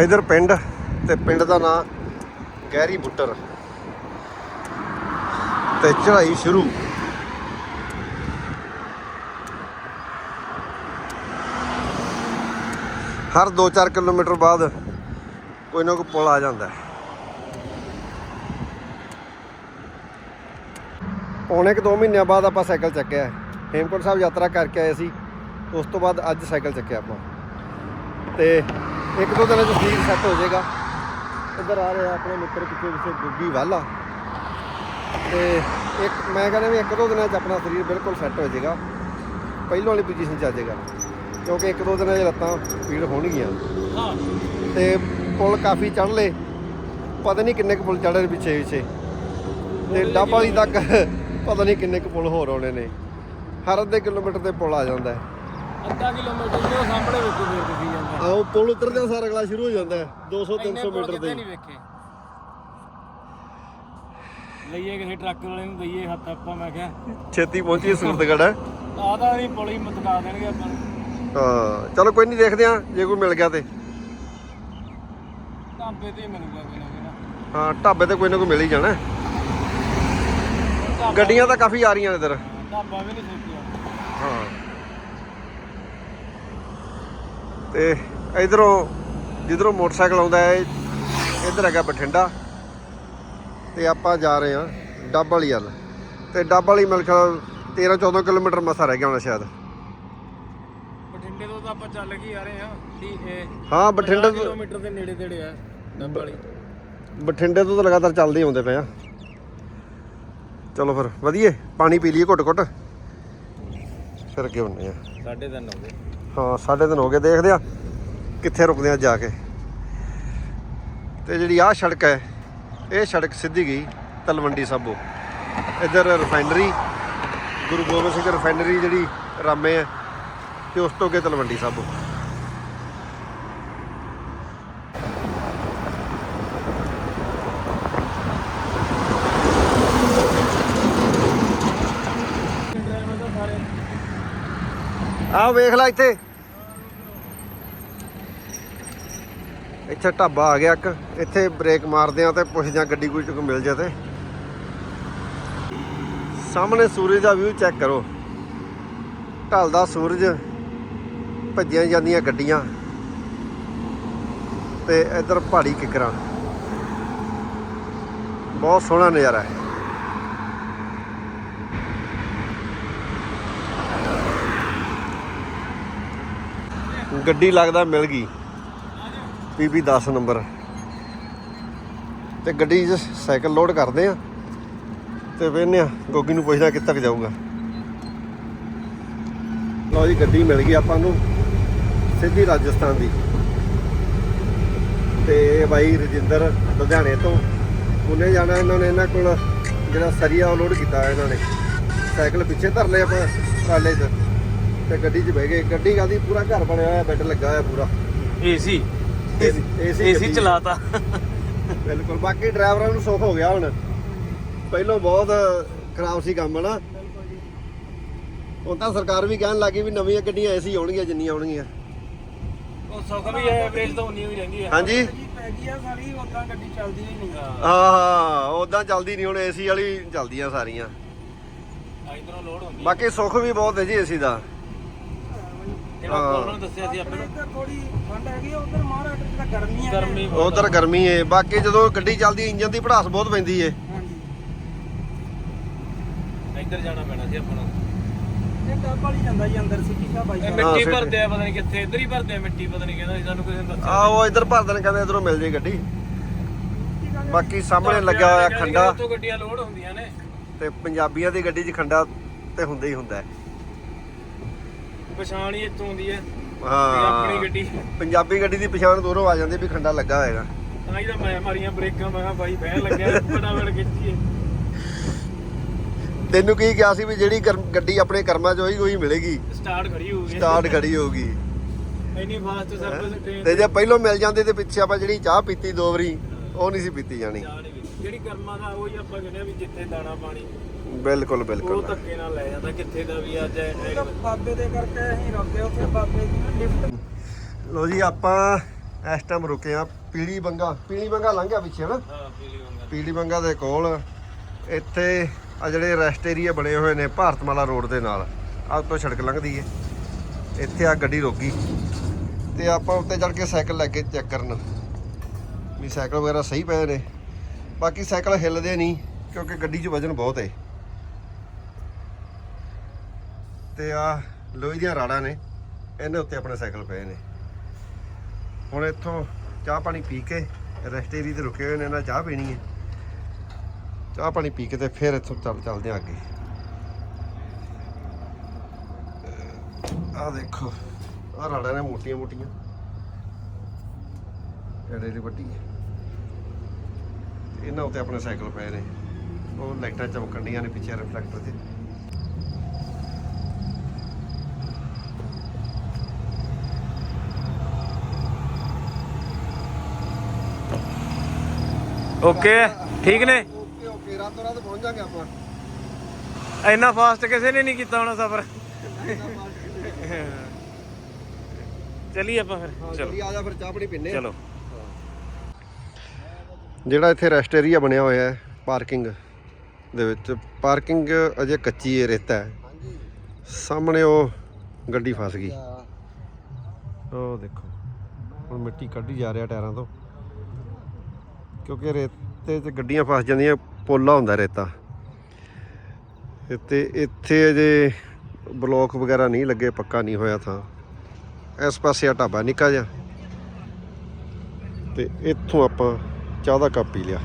ਇਧਰ ਪਿੰਡ ਤੇ ਪਿੰਡ ਦਾ ਨਾਂ ਗਹਿਰੀ ਬੁੱਟਰ। ਤੇ ਚੜ੍ਹਾਈ ਸ਼ੁਰੂ। ਹਰ 2-4 ਕਿਲੋਮੀਟਰ ਬਾਅਦ ਕੋਈ ਨਾ ਕੋਈ ਪੁਲ ਆ ਜਾਂਦਾ ਹੈ। ਪੌਣੇ ਕੁ 2 ਮਹੀਨਿਆਂ ਬਾਅਦ ਆਪਾਂ ਸਾਈਕਲ ਚੱਕਿਆ ਹੇਮਕੁੰਟ ਸਾਹਿਬ ਯਾਤਰਾ ਕਰਕੇ ਆਏ ਸੀ। ਉਸ ਤੋਂ ਬਾਅਦ ਅੱਜ ਸਾਈਕਲ ਚੱਕਿਆ ਆਪਾਂ। ਤੇ ਇੱਕ ਦੋ ਦਿਨਾਂ ਚ ਸਰੀਰ ਸੈੱਟ ਹੋ ਜਾਏਗਾ। ਇੱਧਰ ਆ ਰਿਹਾ ਆਪਣੇ ਮਿੱਤਰ ਪਿੱਛੇ ਪਿੱਛੇ ਗੁੱਗੀ ਵਾਲਾ। ਤੇ ਇੱਕ ਮੈਂ ਕਹਿੰਦਾ ਵੀ ਇੱਕ ਦੋ ਦਿਨਾਂ ਚ ਆਪਣਾ ਸਰੀਰ ਬਿਲਕੁਲ ਸੈੱਟ ਹੋ ਜਾਏਗਾ। ਪਹਿਲਾਂ ਵਾਲੀ ਪੋਜੀਸ਼ਨ ਚ ਆ ਜਾਏਗਾ। ਕਿਉਂਕਿ ਇੱਕ ਦੋ ਦਿਨਾਂ ਚ ਲੱਤਾਂ ਪੀੜ ਹੋਣਗੀਆਂ। ਹਾਂ ਤੇ ਪੁਲ ਕਾਫੀ ਚੜ ਲਏ। ਪਤਾ ਨਹੀਂ ਕਿੰਨੇ ਕੁ ਪੁਲ ਚੜ੍ਹੇ ਨੇ ਪਿੱਛੇ ਪਿੱਛੇ। ਤੇ ਡੱਬ ਵਾਲੀ ਤੱਕ ਪਤਾ ਨਹੀਂ ਕਿੰਨੇ ਕੁ ਪੁਲ ਹੋਰ ਆਉਣੇ ਨੇ। ਹਰ ਅੱਧੇ ਕਿਲੋਮੀਟਰ ਤੇ ਪੁਲ ਆ ਜਾਂਦਾ ਹੈ। ਅੱਧਾ ਕਿਲੋਮੀਟਰ ਤੋਂ ਸਾਹਮਣੇ ਵੇਖੋ ਫੇਰ ਦਿਖੀ ਜਾਂਦਾ। ਆਹ ਉਹ ਪੁਲ ਉਤਰਦਿਆਂ ਸਾਰਾ ਅਗਲਾ ਸ਼ੁਰੂ ਹੋ ਜਾਂਦਾ ਹੈ 200 ਇੰਨੇ 300 ਪੁਲ ਮੀਟਰ ਤੇ ਨਹੀਂ ਵੇਖੇ। ਲਈਏ ਕਿਸੇ ਟਰੱਕ ਵਾਲੇ ਨੂੰ ਦਈਏ ਹੱਥ ਆਪਾਂ ਮੈਂ ਕਿਹਾ। ਛੇਤੀ ਪਹੁੰਚੀ ਹੈ। ਆਹ ਤਾਂ ਨਹੀਂ ਪੁਲ ਹੀ ਮਤਕਾ ਦੇਣਗੇ ਆਪਾਂ ਨੂੰ। ਹਾਂ ਚਲੋ ਕੋਈ ਨਹੀਂ ਦੇਖਦੇ ਆ ਜੇ ਕੋਈ ਮਿਲ ਗਿਆ ਤੇ। ਢਾਬੇ ਤੇ ਹੀ ਮਿਲੂਗਾ ਕੋਈ ਨਾ ਕੋਈ ਨਾ। ਹਾਂ ਢਾਬੇ ਤੇ ਕੋਈ ਨਾ ਕੋਈ ਮਿਲ ਹੀ ਜਾਣਾ ਗੱਡੀਆਂ ਤਾਂ ਕਾਫੀ ਆ ਰਹੀਆਂ ਇੱਧਰ। ਢਾਬਾ ਵੀ ਨਹੀਂ ਸੋਚਿਆ। ਹਾਂ। ਤੇ ਇਧਰੋਂ ਜਿੱਧਰੋਂ ਮੋਟਰਸਾਈਕਲ ਆਉਂਦਾ ਹੈ ਇੱਧਰ ਹੈਗਾ ਬਠਿੰਡਾ। ਤੇ ਆਪਾਂ ਜਾ ਰਹੇ ਹਾਂ ਡੱਬ ਵਾਲੀ ਵੱਲ। ਤੇ ਡੱਬ ਵਾਲੀ ਖਿਆਲ 13 14 ਕਿਲੋਮੀਟਰ ਮਸਾ ਰਹਿ ਗਿਆ ਹੋਣਾ ਸ਼ਾਇਦ। ਬਠਿੰਡੇ ਤੋਂ ਤਾਂ ਆਪਾਂ ਚੱਲ ਕੇ ਆ ਰਹੇ ਹਾਂ। ਠੀਕ ਹੈ ਹਾਂ ਬਠਿੰਡਾ ਤੋਂ ਕਿਲੋਮੀਟਰ ਦੇ ਨੇੜੇ ਤੇੜੇ ਆ ਡੱਬ ਵਾਲੀ। ਬਠਿੰਡੇ ਤੋਂ ਤਾਂ ਲਗਾਤਾਰ ਚੱਲਦੇ ਹੀ ਆਉਂਦੇ ਪਏ ਆ। ਚਲੋ ਫਿਰ ਵਧੀਆ ਪਾਣੀ ਪੀ ਲਈਏ ਘੁੱਟ ਘੁੱਟ। ਫਿਰ ਅੱਗੇ ਹੁੰਨੇ ਆ ਸਾਢੇ ਤਿੰਨ ਹਾਂ, ਸਾਢੇ ਦਿਨ ਹੋ ਗਏ, ਦੇਖਦੇ ਆ ਕਿੱਥੇ ਰੁਕਦੇ ਆ ਜਾ ਕੇ। ਤੇ ਜਿਹੜੀ ਆਹ ਸੜਕ ਹੈ, ਇਹ ਸੜਕ ਸਿੱਧੀ ਗਈ ਤਲਵੰਡੀ ਸਾਬੋ। ਇੱਧਰ ਰਿਫਾਈਨਰੀ ਗੁਰੂ ਗੋਬਿੰਦ ਸਿੰਘ ਰਿਫਾਈਨਰੀ ਜਿਹੜੀ ਰਾਮੇ ਹੈ, ਤੇ ਉਸ ਤੋਂ ਅੱਗੇ ਤਲਵੰਡੀ ਸਾਬੋ ਡਰਾਈਵਰ ਤਾਂ ਸਾਰੇ ਆਹ ਵੇਖ ਲੈ ਇੱਥੇ। ਇੱਥੇ ਢਾਬਾ ਆ ਗਿਆ ਇੱਕ। ਇੱਥੇ ਬ੍ਰੇਕ ਮਾਰਦੇ ਆ ਤੇ ਪੁੱਛਦੇ ਆ ਗੱਡੀ ਕੋਈ ਕੋਈ ਮਿਲ ਜਾ ਤੇ। ਸਾਹਮਣੇ ਸੂਰਜ ਦਾ ਵਿਊ ਚੈੱਕ ਕਰੋ। ਢਲਦਾ ਸੂਰਜ, ਭੱਜੀਆਂ ਜਾਂਦੀਆਂ ਗੱਡੀਆਂ। ਤੇ ਇੱਧਰ ਪਹਾੜੀ ਕਿਕਰਾਂ। ਬਹੁਤ ਸੋਹਣਾ ਨਜ਼ਾਰਾ ਹੈ। ਗੱਡੀ ਲੱਗਦਾ ਮਿਲ ਗਈ। PB 10 number. ਤੇ ਗੱਡੀ 'ਚ ਸਾਈਕਲ ਲੋਡ ਕਰਦੇ ਆ। ਤੇ ਵੇਖਨੇ ਆ, ਗੋਗੀ ਨੂੰ ਪੁੱਛਦਾ ਕਿੱਥੇ ਤੱਕ ਜਾਊਗਾ। ਲਓ ਜੀ, ਗੱਡੀ ਮਿਲ ਗਈ ਆਪਾਂ ਨੂੰ ਸਿੱਧੀ ਰਾਜਸਥਾਨ ਦੀ। ਤੇ ਇਹ ਬਾਈ ਰਜਿੰਦਰ ਲੁਧਿਆਣੇ ਤੋਂ। ਉਹਨੇ ਜਾਣਾ ਇਹਨਾਂ ਨੇ, ਇਹਨਾਂ ਕੋਲ ਜਿਹੜਾ ਸਰੀਆ ਉਹ ਲੋਡ ਕੀਤਾ ਇਹਨਾਂ ਨੇ। ਸਾਈਕਲ ਪਿੱਛੇ ਧਰ ਲਏ ਆਪਾਂ, ਟਰਾਲੇ 'ਚ। ਤੇ ਗੱਡੀ 'ਚ ਬਹਿ ਗਏ। ਗੱਡੀ ਕਾਦੀ ਪੂਰਾ ਘਰ ਬਣਿਆ ਹੋਇਆ ਬੈੱਡ ਲੱਗਾ ਹੋਇਆ ਪੂਰਾ। ਏਸੀ ਏਸੀ ਏਸੀ ਚਲਾਤਾ। ਬਿਲਕੁਲ। ਬਾਕੀ ਡਰਾਈਵਰਾਂ ਨੂੰ ਸੁੱਖ ਹੋ ਗਿਆ ਹੁਣ। ਪਹਿਲਾਂ ਬਹੁਤ ਖਰਾਬ ਸੀ ਕੰਮ ਹਨਾ? ਹੁਣ ਤਾਂ ਸਰਕਾਰ ਵੀ ਕਹਿਣ ਲੱਗੀ ਵੀ ਨਵੀਆਂ ਗੱਡੀਆਂ ਐਸੀ ਆਉਣਗੀਆਂ ਜਿੰਨੀਆਂ ਆਉਣਗੀਆਂ। ਉਹ ਸੁੱਖ ਵੀ ਹੈ ਐਵਰੇਜ ਤਾਂ ਉਨੀ ਹੋਈ ਰਹਿੰਦੀ ਹੈ। ਹਾਂਜੀ? ਗਈ ਆ ਸਾਰੀ ਉਦਾਂ ਗੱਡੀ ਚੱਲਦੀ ਹੀ ਨਹੀਂ। ਹਾਂ ਹਾਂ ਉਦਾਂ ਚੱਲਦੀ ਨਹੀਂ ਹੁਣ ਏਸੀ ਵਾਲੀ ਚੱਲਦੀਆਂ ਸਾਰੀਆਂ। ਇਧਰੋਂ ਲੋਡ ਹੁੰਦੀ ਬਾਕੀ ਸੁੱਖ ਵੀ ਬਹੁਤ ਹੈ ਜੀ ਏਸੀ ਦਾ। ਜਿਹੜਾ ਹਾਂ। ਉਹਨਾਂ ਨੂੰ ਦੱਸਿਆ ਸੀ ਆਪਾਂ ਨੂੰ। ਇੱਧਰ ਥੋੜੀ ਠੰਡ ਹੈਗੀ ਉਧਰ ਮਹਾਰਾਸ਼ਟਰ 'ਚ ਤਾਂ ਗਰਮੀ ਉਧਰ ਗਰਮੀ ਏ ਬਾਕੀ ਜਦੋਂ ਗੱਡੀ ਚੱਲਦੀ ਇੰਜਨ ਦੀ ਭੜਾਸ ਬਹੁਤ ਪੈਂਦੀ ਏ। ਹਾਂਜੀ। ਇੱਧਰ ਜਾਣਾ ਪੈਣਾ ਸੀ ਆਪਾਂ ਨੂੰ। ਇਹ ਡੱਬ ਵਾਲੀ ਜਾਂਦਾ ਜੀ ਅੰਦਰ ਸਿੱਧੀ ਸਾਹਿਬ ਬਾਈ ਇਹ। ਮਿੱਟੀ ਸਿੱਧੇ। ਭਰਦੇ ਆ ਪਤਾ ਨਹੀਂ ਕਿੱਥੇ ਇੱਧਰ ਹੀ ਭਰਦੇ ਆ ਮਿੱਟੀ ਪਤਾ ਨਹੀਂ ਕਹਿੰਦਾ ਸੀ ਸਾਨੂੰ ਕਿਸੇ ਨੇ ਦੱਸਿਆ ਆ ਉਹ ਇੱਧਰ ਭਰ ਦੇਣ ਕਹਿੰਦੇ ਇਧਰੋਂ ਮਿਲ ਜੇ ਗੱਡੀ। ਬਾਕੀ ਸਾਹਮਣੇ ਲੱਗਾ ਹੋਇਆ ਖੰਡਾ। ਉੱਤੋਂ ਗੱਡੀਆਂ ਲੋਡ ਹੁੰਦੀਆਂ ਨੇ। ਤੇ ਪੰਜਾਬੀਆਂ ਦੀ ਗੱਡੀ 'ਚ ਖੰਡਾ ਤੇ ਹੁੰਦਾ ਹੀ ਹੁੰਦਾ ਹੈ। ਪਛਾਣ ਹੀ ਇੱਥੋਂ ਹੁੰਦੀ ਹੈ। ਹਾਂ। ਆਪਣੀ ਗੱਡੀ। ਪੰਜਾਬੀ ਗੱਡੀ ਦੀ ਪਛਾਣ ਦੂਰੋਂ ਆ ਜਾਂਦੀ ਵੀ ਖੰਡਾ ਲੱਗਾ ਹੋਏਗਾ। ਤਾਂ ਹੀ ਤਾਂ ਮੈਂ ਮਾਰੀਆਂ ਬ੍ਰੇਕਾਂ ਮੈਂ ਕਿਹਾ ਬਾਈ ਬਹਿ ਲੱਗਿਆ ਫਟਾਫਟ ਖਿੱਚੀਏ। ਤੈਨੂੰ ਕੀ ਕਿਹਾ ਸੀ ਵੀ ਜਿਹੜੀ ਗੱਡੀ ਆਪਣੇ ਕਰਮਾਂ 'ਚ ਹੋਈ ਉਹੀ ਮਿਲੇਗੀ? ਸਟਾਰਟ ਖੜੀ ਹੋ ਗਈ। ਸਟਾਰਟ ਖੜੀ ਹੋਊਗੀ ਇੰਨੀ ਫਾਸਟ ਕੁਝ ਟ੍ਰੇਨ ਤੇ ਜੇ ਪਹਿਲੋਂ ਮਿਲ ਜਾਂਦੀ ਤੇ ਪਿੱਛੇ ਆਪਾਂ ਜਿਹੜੀ ਚਾਹ ਪੀਤੀ ਦੋ ਵਾਰੀ ਉਹ ਨਹੀਂ ਸੀ ਪੀਤੀ ਜਾਣੀ। ਜਿਹੜੀ ਕਰਮਾਂ ਦਾ ਉਹੀ ਆਪਾਂ ਕਹਿੰਦੇ ਆ ਵੀ ਜਿੱਥੇ ਦਾਣਾ ਪਾਣੀ। ਬਿਲਕੁਲ ਉਹ ਬਿਲਕੁਲ ਧੱਕੇ ਨਾਲ ਲੈ ਜਾਂਦਾ ਕਿੱਥੇ ਦਾ ਵੀ ਅੱਜ ਉਹ ਤਾਂ ਬਾਬੇ ਦੇ ਕਰਕੇ ਅਸੀਂ ਰੁਕੇ ਉੱਥੇ ਬਾਬੇ ਦੀ ਨਾ ਲਿਫਟ ਲੋ ਜੀ ਆਪਾਂ ਇਸ ਟਾਈਮ ਰੁਕੇ ਆ ਪੀਲੀ ਬੰਗਾ ਪੀਲੀ ਬੰਗਾ ਲੰਘਿਆ ਪਿੱਛੇ ਨਾ ਹਾਂ ਪੀਲੀ ਵੰਗਾ ਪੀਲੀ ਬੰਗਾ ਦੇ ਕੋਲ ਇੱਥੇ ਆ ਜਿਹੜੇ ਰੈਸਟ ਏਰੀਆ ਬਣੇ ਹੋਏ ਨੇ ਭਾਰਤਮਾਲਾ ਰੋਡ ਦੇ ਨਾਲ ਆਹ ਤੋਂ ਸੜਕ ਲੰਘਦੀ ਏ। ਇੱਥੇ ਆ ਗੱਡੀ ਰੋਕੀ ਤੇ ਆਪਾਂ ਉੱਤੇ ਚੜ ਕੇ ਸਾਈਕਲ ਲੈ ਕੇ ਚੈੱਕ ਕਰਨ। ਵੀ ਸਾਈਕਲ ਵਗੈਰਾ ਸਹੀ ਪਏ ਨੇ। ਬਾਕੀ ਸਾਈਕਲ ਹਿੱਲਦੇ ਨਹੀਂ ਕਿਉਂਕਿ ਗੱਡੀ 'ਚ ਵਜ਼ਨ ਬਹੁਤ ਏ। ਤੇ ਆ ਲੋਹੇ ਦੀਆਂ ਰਾੜਾਂ ਨੇ, ਇਹਨੇ ਉੱਤੇ ਆਪਣੇ ਸਾਈਕਲ ਪਏ ਨੇ। ਹੁਣ ਇੱਥੋਂ ਚਾਹ ਪਾਣੀ ਪੀ ਕੇ ਰੈਸਟ ਏਰੀਆ ਤੇ ਰੁਕੇ ਹੋਏ ਨੇ ਨਾ ਚਾਹ ਪੀਣੀ ਹੈ। ਚਾਹ ਪਾਣੀ ਪੀ ਕੇ ਤੇ ਫਿਰ ਇੱਥੋਂ ਚੱਲ ਚੱਲਦੇ ਆ ਅੱਗੇ। ਆ ਦੇਖੋ ਆ ਰਾੜਾਂ ਨੇ ਮੋਟੀਆਂ ਮੋਟੀਆਂ। ਐਡੇ ਐਡੇ ਵੱਡੀ ਹੈ। ਇਹਨਾਂ ਉੱਤੇ ਆਪਣੇ ਸਾਈਕਲ ਪਏ ਨੇ। ਉਹ ਲਾਈਟਾਂ ਚਮਕਣ ਡੀਆਂ ਨੇ ਪਿੱਛੇ ਰਿਫਲੈਕਟਰ ਤੇ। ਓਕੇ ਠੀਕ ਨੇ? ਓਕੇ ਓਕੇ ਰਾਤੋਂ ਰਾਤ ਪਹੁੰਚ ਜਾਾਂਗੇ ਆਪਾਂ। ਇੰਨਾ ਫਾਸਟ ਕਿਸੇ ਨੇ ਨਹੀਂ ਕੀਤਾ ਹੋਣਾ ਸਫ਼ਰ। ਚਲੀਏ ਆਪਾਂ ਫਿਰ। ਚਲੋ। ਚਲੀ ਆ ਜਾ ਫਿਰ ਚਾਹ ਪਾਣੀ ਪੀਨੇ ਚਲੋ। ਜਿਹੜਾ ਇੱਥੇ ਰੈਸਟ ਏਰੀਆ ਬਣਿਆ ਹੋਇਆ ਹੈ ਪਾਰਕਿੰਗ ਦੇ ਵਿੱਚ। ਪਾਰਕਿੰਗ ਅਜੇ ਕੱਚੀ ਹੈ ਰੇਤਾ ਹੈ। ਸਾਹਮਣੇ ਉਹ ਗੱਡੀ ਫਸ ਗਈ। ਉਹ ਦੇਖੋ ਹੁਣ ਮਿੱਟੀ ਕੱਢੀ ਜਾ ਰਿਹਾ ਟਾਇਰਾਂ ਤੋਂ। ਕਿਉਂਕਿ ਰੇਤੇ 'ਚ ਗੱਡੀਆਂ ਫਸ ਜਾਂਦੀਆਂ, ਪੋਲਾ ਹੁੰਦਾ ਰੇਤਾ। ਤੇ ਇੱਥੇ ਅਜੇ ਬਲੋਕ ਵਗੈਰਾ ਨਹੀਂ ਲੱਗੇ, ਪੱਕਾ ਨਹੀਂ ਹੋਇਆ ਥਾਂ। ਇਸ ਪਾਸੇ ਆ ਢਾਬਾ ਨਿੱਕਾ ਜਿਹਾ। ਤੇ ਇੱਥੋਂ ਆਪਾਂ ਚਾਹ ਦਾ ਕੱਪ ਪੀ ਲਿਆ।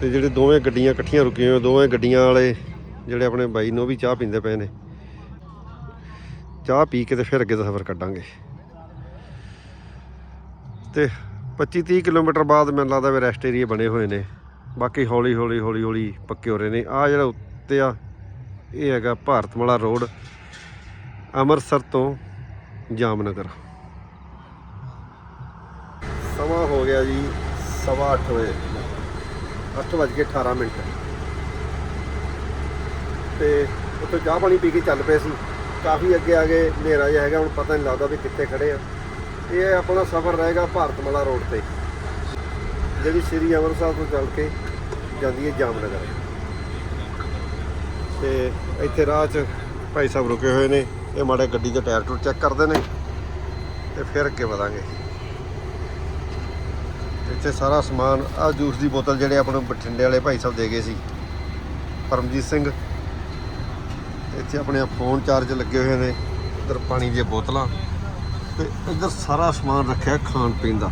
ਤੇ ਜਿਹੜੇ ਦੋਵੇਂ ਗੱਡੀਆਂ ਇਕੱਠੀਆਂ ਰੁਕੀਆਂ ਹੋਈਆਂ, ਦੋਵੇਂ ਗੱਡੀਆਂ ਵਾਲੇ ਜਿਹੜੇ ਆਪਣੇ ਬਾਈ ਨੂੰ, ਉਹ ਵੀ ਚਾਹ ਪੀਂਦੇ ਪਏ ਨੇ। ਚਾਹ ਪੀ ਕੇ ਤੇ ਫਿਰ ਅੱਗੇ ਦਾ ਸਫ਼ਰ ਕੱਢਾਂਗੇ। ਤੇ 25 30 ਕਿਲੋਮੀਟਰ ਬਾਅਦ ਮੈਨੂੰ ਲੱਗਦਾ ਵੀ ਰੈਸਟ ਏਰੀਏ ਬਣੇ ਹੋਏ ਨੇ। ਬਾਕੀ ਹੌਲੀ ਹੌਲੀ ਹੌਲੀ ਹੌਲੀ ਪੱਕੇ ਹੋ ਰਹੇ ਨੇ। ਆ ਜਿਹੜਾ ਉੱਤੇ ਆ, ਇਹ ਹੈਗਾ ਭਾਰਤਮਾਲਾ ਰੋਡ, ਅੰਮ੍ਰਿਤਸਰ ਤੋਂ ਜਾਮਨਗਰ। ਸਮਾਂ ਹੋ ਗਿਆ ਜੀ ਸਵਾ ਅੱਠ ਵਜੇ। ਅੱਠ ਵੱਜ ਕੇ 18 ਮਿੰਟ। ਤੇ ਉੱਥੇ ਚਾਹ ਪਾਣੀ ਪੀ ਕੇ ਚੱਲ ਪਏ ਸੀ। ਕਾਫੀ ਅੱਗੇ ਆ ਗਏ ਹਨੇਰਾ ਜਿਹਾ ਹੈਗਾ, ਹੁਣ ਪਤਾ ਨਹੀਂ ਲੱਗਦਾ ਵੀ ਕਿੱਥੇ ਖੜੇ ਆ। ਇਹ ਆਪਣਾ ਸਫ਼ਰ ਰਹੇਗਾ ਭਾਰਤਮਾਲਾ ਰੋਡ ਤੇ, ਜਿਹੜੀ ਸ੍ਰੀ ਅੰਮ੍ਰਿਤਸਰ ਤੋਂ ਚੱਲ ਕੇ ਜਾਂਦੀ ਹੈ ਜਾਮਨਗਰ। ਤੇ ਇੱਥੇ ਰਾਹ 'ਚ ਭਾਈ ਸਾਹਿਬ ਰੁਕੇ ਹੋਏ ਨੇ, ਇਹ ਮਾੜੇ ਗੱਡੀ ਦੇ ਟਾਇਰ ਟੂਰ ਚੈੱਕ ਕਰਦੇ ਨੇ ਤੇ ਫਿਰ ਅੱਗੇ ਵਧਾਂਗੇ। ਇੱਥੇ ਸਾਰਾ ਸਮਾਨ ਆ ਜੂਸ ਦੀ ਬੋਤਲ ਜਿਹੜੇ ਆਪਣੇ ਬਠਿੰਡੇ ਵਾਲੇ ਭਾਈ ਸਾਹਿਬ ਦੇ ਗਏ ਸੀ, ਪਰਮਜੀਤ ਸਿੰਘ। ਇੱਥੇ ਆਪਣੇ ਫੋਨ ਚਾਰਜ ਲੱਗੇ ਹੋਏ ਨੇ, ਇੱਧਰ ਪਾਣੀ ਦੀਆਂ ਬੋਤਲਾਂ। ਤੇ ਇੱਧਰ ਸਾਰਾ ਸਮਾਨ ਰੱਖਿਆ ਖਾਣ ਪੀਣ ਦਾ।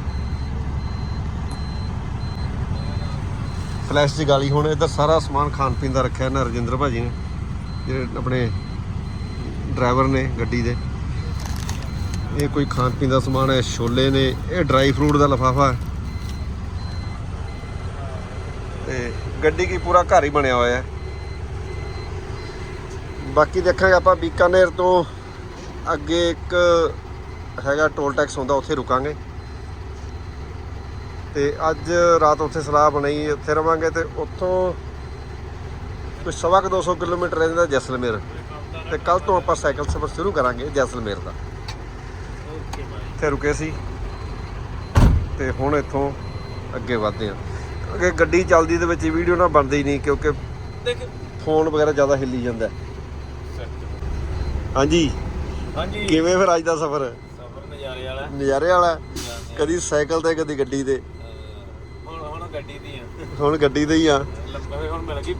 ਫਲੈਸ਼ ਦੀ ਗਾਲੀ ਹੁਣ ਇੱਧਰ ਸਾਰਾ ਸਮਾਨ ਖਾਣ ਪੀਣ ਦਾ ਰੱਖਿਆ ਨਾ ਰਜਿੰਦਰ ਭਾਜੀ ਨੇ, ਜਿਹੜੇ ਆਪਣੇ ਡਰਾਈਵਰ ਨੇ ਗੱਡੀ ਦੇ। ਇਹ ਕੋਈ ਖਾਣ ਪੀਣ ਦਾ ਸਮਾਨ ਹੈ, ਛੋਲੇ ਨੇ, ਇਹ ਡਰਾਈ ਫਰੂਟ ਦਾ ਲਫਾਫਾ ਹੈ। ਤੇ ਗੱਡੀ ਕੀ ਪੂਰਾ ਘਰ ਹੀ ਬਣਿਆ ਹੋਇਆ ਹੈ। ਬਾਕੀ ਦੇਖਾਂਗੇ ਆਪਾਂ ਬੀਕਾਨੇਰ ਤੋਂ ਅੱਗੇ ਇੱਕ ਹੈਗਾ ਟੋਲ ਟੈਕਸ ਹੁੰਦਾ ਉੱਥੇ ਰੁਕਾਂਗੇ। ਤੇ ਅੱਜ ਰਾਤ ਉੱਥੇ ਸਲਾਹ ਬਣਾਈ ਉੱਥੇ ਰਵਾਂਗੇ ਤੇ ਉੱਥੋਂ ਕੋਈ ਸਵਾ ਕੁ 200 ਕਿਲੋਮੀਟਰ ਰਹਿੰਦਾ ਜੈਸਲਮੇਰ। ਤੇ ਕੱਲ ਤੋਂ ਆਪਾਂ ਸਾਈਕਲ ਸਫ਼ਰ ਸ਼ੁਰੂ ਕਰਾਂਗੇ ਜੈਸਲਮੇਰ ਦਾ। ਇੱਥੇ ਰੁਕੇ ਸੀ ਤੇ ਹੁਣ ਇੱਥੋਂ ਅੱਗੇ ਵਧਦੇ ਹਾਂ। ਅੱਗੇ ਗੱਡੀ ਚੱਲਦੀ ਦੇ ਵਿੱਚ ਵੀਡੀਓ ਨਾ ਬਣਦੀ ਨਹੀਂ ਕਿਉਂਕਿ ਫੋਨ ਵਗੈਰਾ ਜ਼ਿਆਦਾ ਹਿੱਲੀ ਜਾਂਦਾ। ਹਾਂਜੀ। ਹਾਂਜੀ। ਕਿਵੇਂ ਫਿਰ ਅੱਜ ਦਾ ਸਫਰ? ਨਜ਼ਾਰੇ ਵਾਲਾ ਨਜ਼ਾਰੇ ਵਾਲਾ? ਕਦੀ ਸਾਈਕਲ ਤੇ ਕਦੀ ਗੱਡੀ ਤੇ। ਹੁਣ ਹੁਣ ਗੱਡੀ ਦੀ ਆ। ਹੁਣ ਗੱਡੀ ਤੇ ਹੀ ਆ। ਲੰਬੇ ਹੁਣ ਮਿਲ ਗਈ।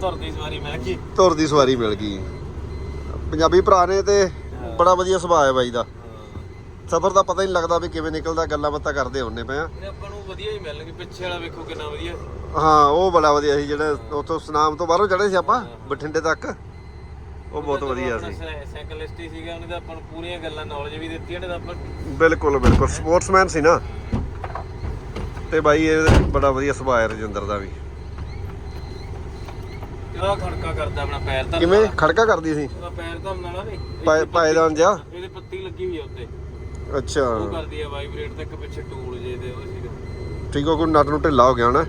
ਧੁਰ ਦੀ ਸਵਾਰੀ ਮਿਲ ਗਈ। ਧੁਰ ਦੀ ਸਵਾਰੀ ਮਿਲ ਗਈ। ਪੰਜਾਬੀ ਭਰਾ ਨੇ ਤੇ ਬੜਾ ਵਧੀਆ ਸੁਭਾਅ ਹੈ ਬਾਈ ਦਾ। ਸਫ਼ਰ ਦਾ ਪਤਾ ਹੀ ਨਹੀਂ ਲੱਗਦਾ ਵੀ ਕਿਵੇਂ ਨਿਕਲਦਾ ਗੱਲਾਂ ਬਾਤਾਂ ਕਰਦੇ ਹੁੰਨੇ ਪਏ ਆ। ਆਪਾਂ ਨੂੰ ਵਧੀਆ ਹੀ ਮਿਲਣਗੇ ਪਿੱਛੇ ਵਾਲਾ ਵੇਖੋ ਕਿੰਨਾ ਵਧੀਆ ਹਾਂ ਉਹ ਬੜਾ ਵਧੀਆ ਸੀ ਜਿਹੜਾ ਉੱਥੋਂ ਸੁਨਾਮ ਤੋਂ ਬਾਹਰੋਂ ਚੜੇ ਸੀ ਆਪਾਂ ਬਠਿੰਡੇ ਤੱਕ। ਉਹ ਬਹੁਤ ਵਧੀਆ ਸੀ। ਸਾਈਕਲਿਸਟ ਹੀ ਸੀਗਾ ਉਹਨੇ ਤਾਂ ਆਪਾਂ ਨੂੰ ਪੂਰੀਆਂ ਗੱਲਾਂ ਨੌਲੇਜ ਵੀ ਦਿੱਤੀਆਂ ਨੇ ਤਾਂ ਆਪਾਂ ਬਿਲਕੁਲ ਬਿਲਕੁਲ। ਸਪੋਰਟਸਮੈਨ ਸੀ ਨਾ। ਤੇ ਬਾਈ ਇਹ ਬੜਾ ਵਧੀਆ ਸੁਭਾਅ ਹੈ ਰਜਿੰਦਰ ਦਾ ਵੀ। ਕਿਹੜਾ ਖੜਕਾ ਕਰਦਾ ਆਪਣਾ ਪੈਰ ਤਾਂ ਕਿਵੇਂ? ਖੜਕਾ ਕਰਦੀ ਸੀ? ਉਹਦਾ ਪੈਰ ਤਾਂ ਨਾਲ ਵੀ। ਪਾਏ- ਪਾਏਦਾਨ ਜਿਹਾ? ਇਹਦੇ ਪੱਤੀ ਲੱਗੀ ਹੋਈ ਆ ਉੱਤੇ। ਅੱਛਾ। ਉਹ ਕਰਦੀ ਆ ਵਾਈਬ੍ਰੇਟ ਤੇ ਇੱਕ ਪਿੱਛੇ ਟੂਲ ਜੇ ਤੇ ਉਹ ਸੀਗਾ। ਠੀਕ ਹੋ ਕੋਈ ਨਟ ਨੂੰ ਢਿੱਲਾ ਹੋ ਗਿਆ ਨਾ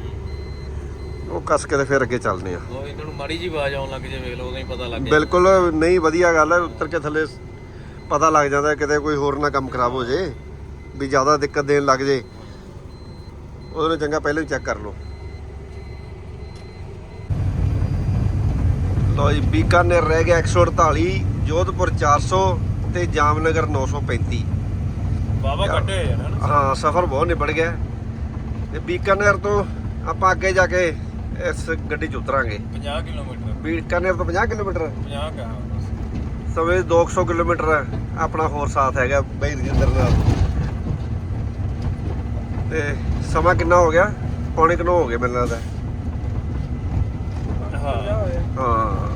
ਉਹ ਕੱਸ ਕੇ ਤੇ ਫਿਰ ਅੱਗੇ ਚੱਲਦੇ ਆ। ਉਹ ਇਹਨਾਂ ਨੂੰ ਮਾੜੀ ਜੀ ਆਵਾਜ਼ ਆਉਣ ਲੱਗ ਜੇ ਵੇਖ ਲਓ ਉਦੋਂ ਹੀ ਪਤਾ ਲੱਗ ਗਿਆ ਬਿਲਕੁਲ ਨਹੀਂ ਵਧੀਆ ਗੱਲ ਹੈ ਉੱਤਰ ਕੇ ਥੱਲੇ ਪਤਾ ਲੱਗ ਜਾਂਦਾ ਕਿਤੇ ਕੋਈ ਹੋਰ ਨਾ ਕੰਮ ਖਰਾਬ ਹੋ ਜੇ ਵੀ ਜ਼ਿਆਦਾ ਦਿੱਕਤ ਦੇਣ ਲੱਗ ਜੇ। ਉਹਦੇ ਨਾਲ ਚੰਗਾ ਪਹਿਲਾਂ ਹੀ ਚੈੱਕ ਕਰ ਲਓ। ਲੋ ਜੀ ਬੀਕਾਨੇਰ ਰਹਿ ਗਿਆ 148 ਜੋਧਪੁਰ 400 ਤੇ ਜਾਮਨਗਰ 935 ਬਾਬਾ ਨਾ। ਹਾਂ ਸਫ਼ਰ ਬਹੁਤ ਨਿਬੜ ਗਿਆ। ਤੇ ਬੀਕਾਨੇਰ ਤੋਂ ਆਪਾਂ ਅੱਗੇ ਜਾ ਕੇ ਇਸ ਗੱਡੀ 'ਚ ਉਤਰਾਂਗੇ। 50 ਕਿਲੋਮੀਟਰ। ਬੀਕਾਨੇਰ ਤੋਂ 50 ਕਿਲੋਮੀਟਰ? 50 ਕਾ। ਸਵੇ 200 ਕਿਲੋਮੀਟਰ ਆਪਣਾ ਹੋਰ ਸਾਥ ਹੈਗਾ ਬਈ ਰਜਿੰਦਰ ਨਾਲ। ਤੇ ਸਮਾਂ ਕਿੰਨਾ ਹੋ ਗਿਆ? ਪੌਣੇ ਕਿੰਨਾ ਹੋ ਗਿਆ ਮੈਨੂੰ ਲੱਗਦਾ। ਹਾਂ। ਹਾਂ।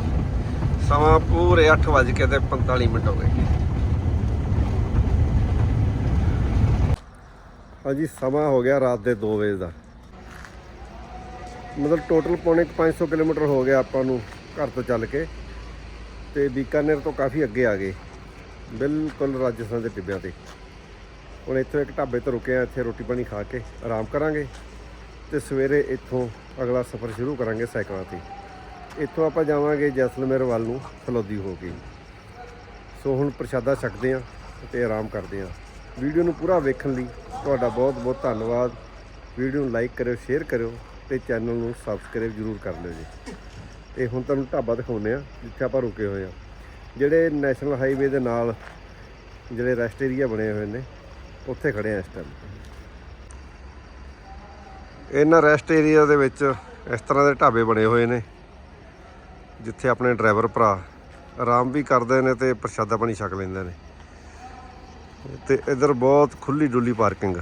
ਸਮਾਂ ਪੂਰੇ 8 ਵਜ ਕੇ ਤੇ 45 ਮਿੰਟ ਹੋ ਗਏ। ਹਾਂਜੀ ਸਮਾਂ ਹੋ ਗਿਆ ਰਾਤ ਦੇ 2 ਵਜੇ ਦਾ। ਮਤਲਬ ਟੋਟਲ ਪੌਣੇ ਕੁ 500 ਕਿਲੋਮੀਟਰ ਹੋ ਗਿਆ ਆਪਾਂ ਨੂੰ ਘਰ ਤੋਂ ਚੱਲ ਕੇ ਤੇ ਬੀਕਾਨੇਰ ਤੋਂ ਕਾਫੀ ਅੱਗੇ ਆ ਗਏ। ਬਿਲਕੁਲ ਰਾਜਸਥਾਨ ਦੇ ਟਿੱਬਿਆਂ ਤੇ। ਹੁਣ ਇੱਥੋਂ ਇੱਕ ਢਾਬੇ ਤੇ ਰੁਕੇ ਆ, ਇੱਥੇ ਰੋਟੀ ਪਾਣੀ ਖਾ ਕੇ ਆਰਾਮ ਕਰਾਂਗੇ ਤੇ ਸਵੇਰੇ ਇੱਥੋਂ ਅਗਲਾ ਸਫ਼ਰ ਸ਼ੁਰੂ ਕਰਾਂਗੇ ਸਾਈਕਲਾਂ ਤੇ। ਇੱਥੋਂ ਆਪਾਂ ਜਾਵਾਂਗੇ ਜੈਸਲਮੇਰ ਵੱਲ ਨੂੰ, ਫਲੌਦੀ ਹੋ ਕੇ। ਸੋ ਹੁਣ ਪ੍ਰਸ਼ਾਦਾ ਛਕਦੇ ਆ ਤੇ ਆਰਾਮ ਕਰਦੇ ਆ ਵੀਡੀਓ ਨੂੰ ਪੂਰਾ ਵੇਖਣ ਲਈ ਤੁਹਾਡਾ ਬਹੁਤ ਬਹੁਤ ਧੰਨਵਾਦ। ਵੀਡੀਓ ਨੂੰ ਲਾਈਕ ਕਰਿਓ ਸ਼ੇਅਰ ਕਰਿਓ। ਤੇ ਚੈਨਲ ਨੂੰ ਸਬਸਕ੍ਰਾਈਬ ਜ਼ਰੂਰ ਕਰ ਲਿਓ ਜੀ। ਤੇ ਹੁਣ ਤੁਹਾਨੂੰ ਢਾਬਾ ਦਿਖਾਉਂਦੇ ਆ ਜਿੱਥੇ ਆਪਾਂ ਰੁਕੇ ਹੋਏ ਆ ਜਿਹੜੇ ਨੈਸ਼ਨਲ ਹਾਈਵੇ ਦੇ ਨਾਲ ਜਿਹੜੇ ਰੈਸਟ ਏਰੀਆ ਬਣੇ ਹੋਏ ਨੇ, ਉੱਥੇ ਖੜੇ ਆ ਇਸ ਟਾਈਮ ਇਹਨਾਂ ਰੈਸਟ ਏਰੀਆ ਦੇ ਵਿੱਚ ਇਸ ਤਰ੍ਹਾਂ ਦੇ ਢਾਬੇ ਬਣੇ ਹੋਏ ਨੇ, ਜਿੱਥੇ ਆਪਣੇ ਡਰਾਈਵਰ ਭਰਾ ਆਰਾਮ ਵੀ ਕਰਦੇ ਨੇ ਤੇ ਪ੍ਰਸ਼ਾਦਾ ਪਾਣੀ ਛਕ ਲੈਂਦੇ ਨੇ। ਤੇ ਇਧਰ ਬਹੁਤ ਖੁੱਲੀ ਡੁੱਲੀ ਪਾਰਕਿੰਗ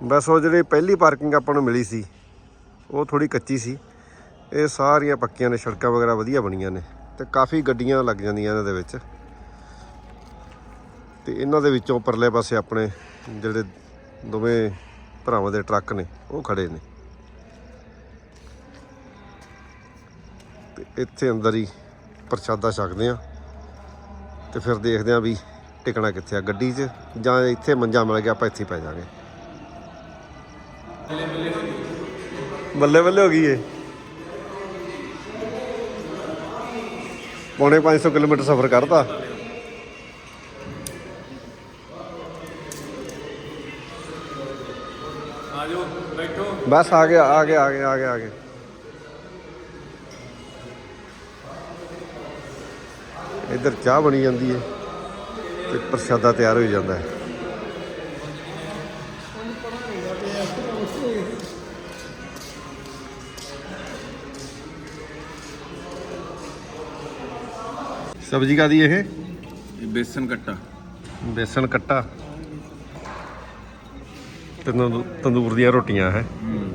ਬਸ ਉਹ ਜਿਹੜੀ ਪਹਿਲੀ ਪਾਰਕਿੰਗ ਆਪਾਂ ਨੂੰ ਮਿਲੀ ਸੀ, ਉਹ ਥੋੜੀ ਕੱਚੀ ਸੀ। ਇਹ ਸਾਰੀਆਂ ਪੱਕੀਆਂ ਨੇ, ਸੜਕਾਂ ਵਗੈਰਾ ਵਧੀਆ ਬਣੀਆਂ ਨੇ ਤੇ ਕਾਫੀ ਗੱਡੀਆਂ ਲੱਗ ਜਾਂਦੀਆਂ ਇਹਨਾਂ ਦੇ ਵਿੱਚ। ਤੇ ਇਹਨਾਂ ਦੇ ਵਿੱਚੋਂ ਪਰਲੇ ਪਾਸੇ ਆਪਣੇ ਜਿਹੜੇ ਦੋਵੇਂ ਭਰਾਵਾਂ ਦੇ ਟਰੱਕ ਨੇ, ਉਹ ਖੜੇ ਨੇ। ਤੇ ਇੱਥੇ ਅੰਦਰ ਹੀ ਪ੍ਰਸ਼ਾਦਾ ਛਕਦੇ ਆ ਤੇ ਫਿਰ ਦੇਖਦੇ ਆ ਵੀ ਟਿਕਣਾ ਕਿੱਥੇ ਆ ਗੱਡੀ 'ਚ ਜਾਂ ਇੱਥੇ ਮੰਜਾ ਮਿਲ ਗਿਆ, ਆਪਾਂ ਇੱਥੇ ਹੀ ਪੈ ਜਾਾਂਗੇ ਬੱਲੇ ਬੱਲੇ ਹੋ ਗਈ ਏ। ਪੌਣੇ 500 ਕਿਲੋਮੀਟਰ ਸਫ਼ਰ ਕਰਤਾ। ਆਜੋ ਬੈਠੋ। ਬਸ ਆ ਗਿਆ ਆ ਗਿਆ ਆ ਗਿਆ ਆ ਗਿਆ ਆ ਗਿਆ। ਇੱਧਰ ਚਾਹ ਬਣੀ ਜਾਂਦੀ ਹੈ ਤੇ ਪ੍ਰਸ਼ਾਦਾ ਤਿਆਰ ਹੋ ਜਾਂਦਾ ਹੈ ਸਬਜ਼ੀ ਕਾਦੀ ਇਹ? ਇਹ ਬੇਸਨ ਕੱਟਾ। ਬੇਸਣ ਕੱਟਾ। ਤੰਦੂ- ਤੰਦੂਰ ਦੀਆਂ ਰੋਟੀਆਂ ਹੈ। ਹੂੰ।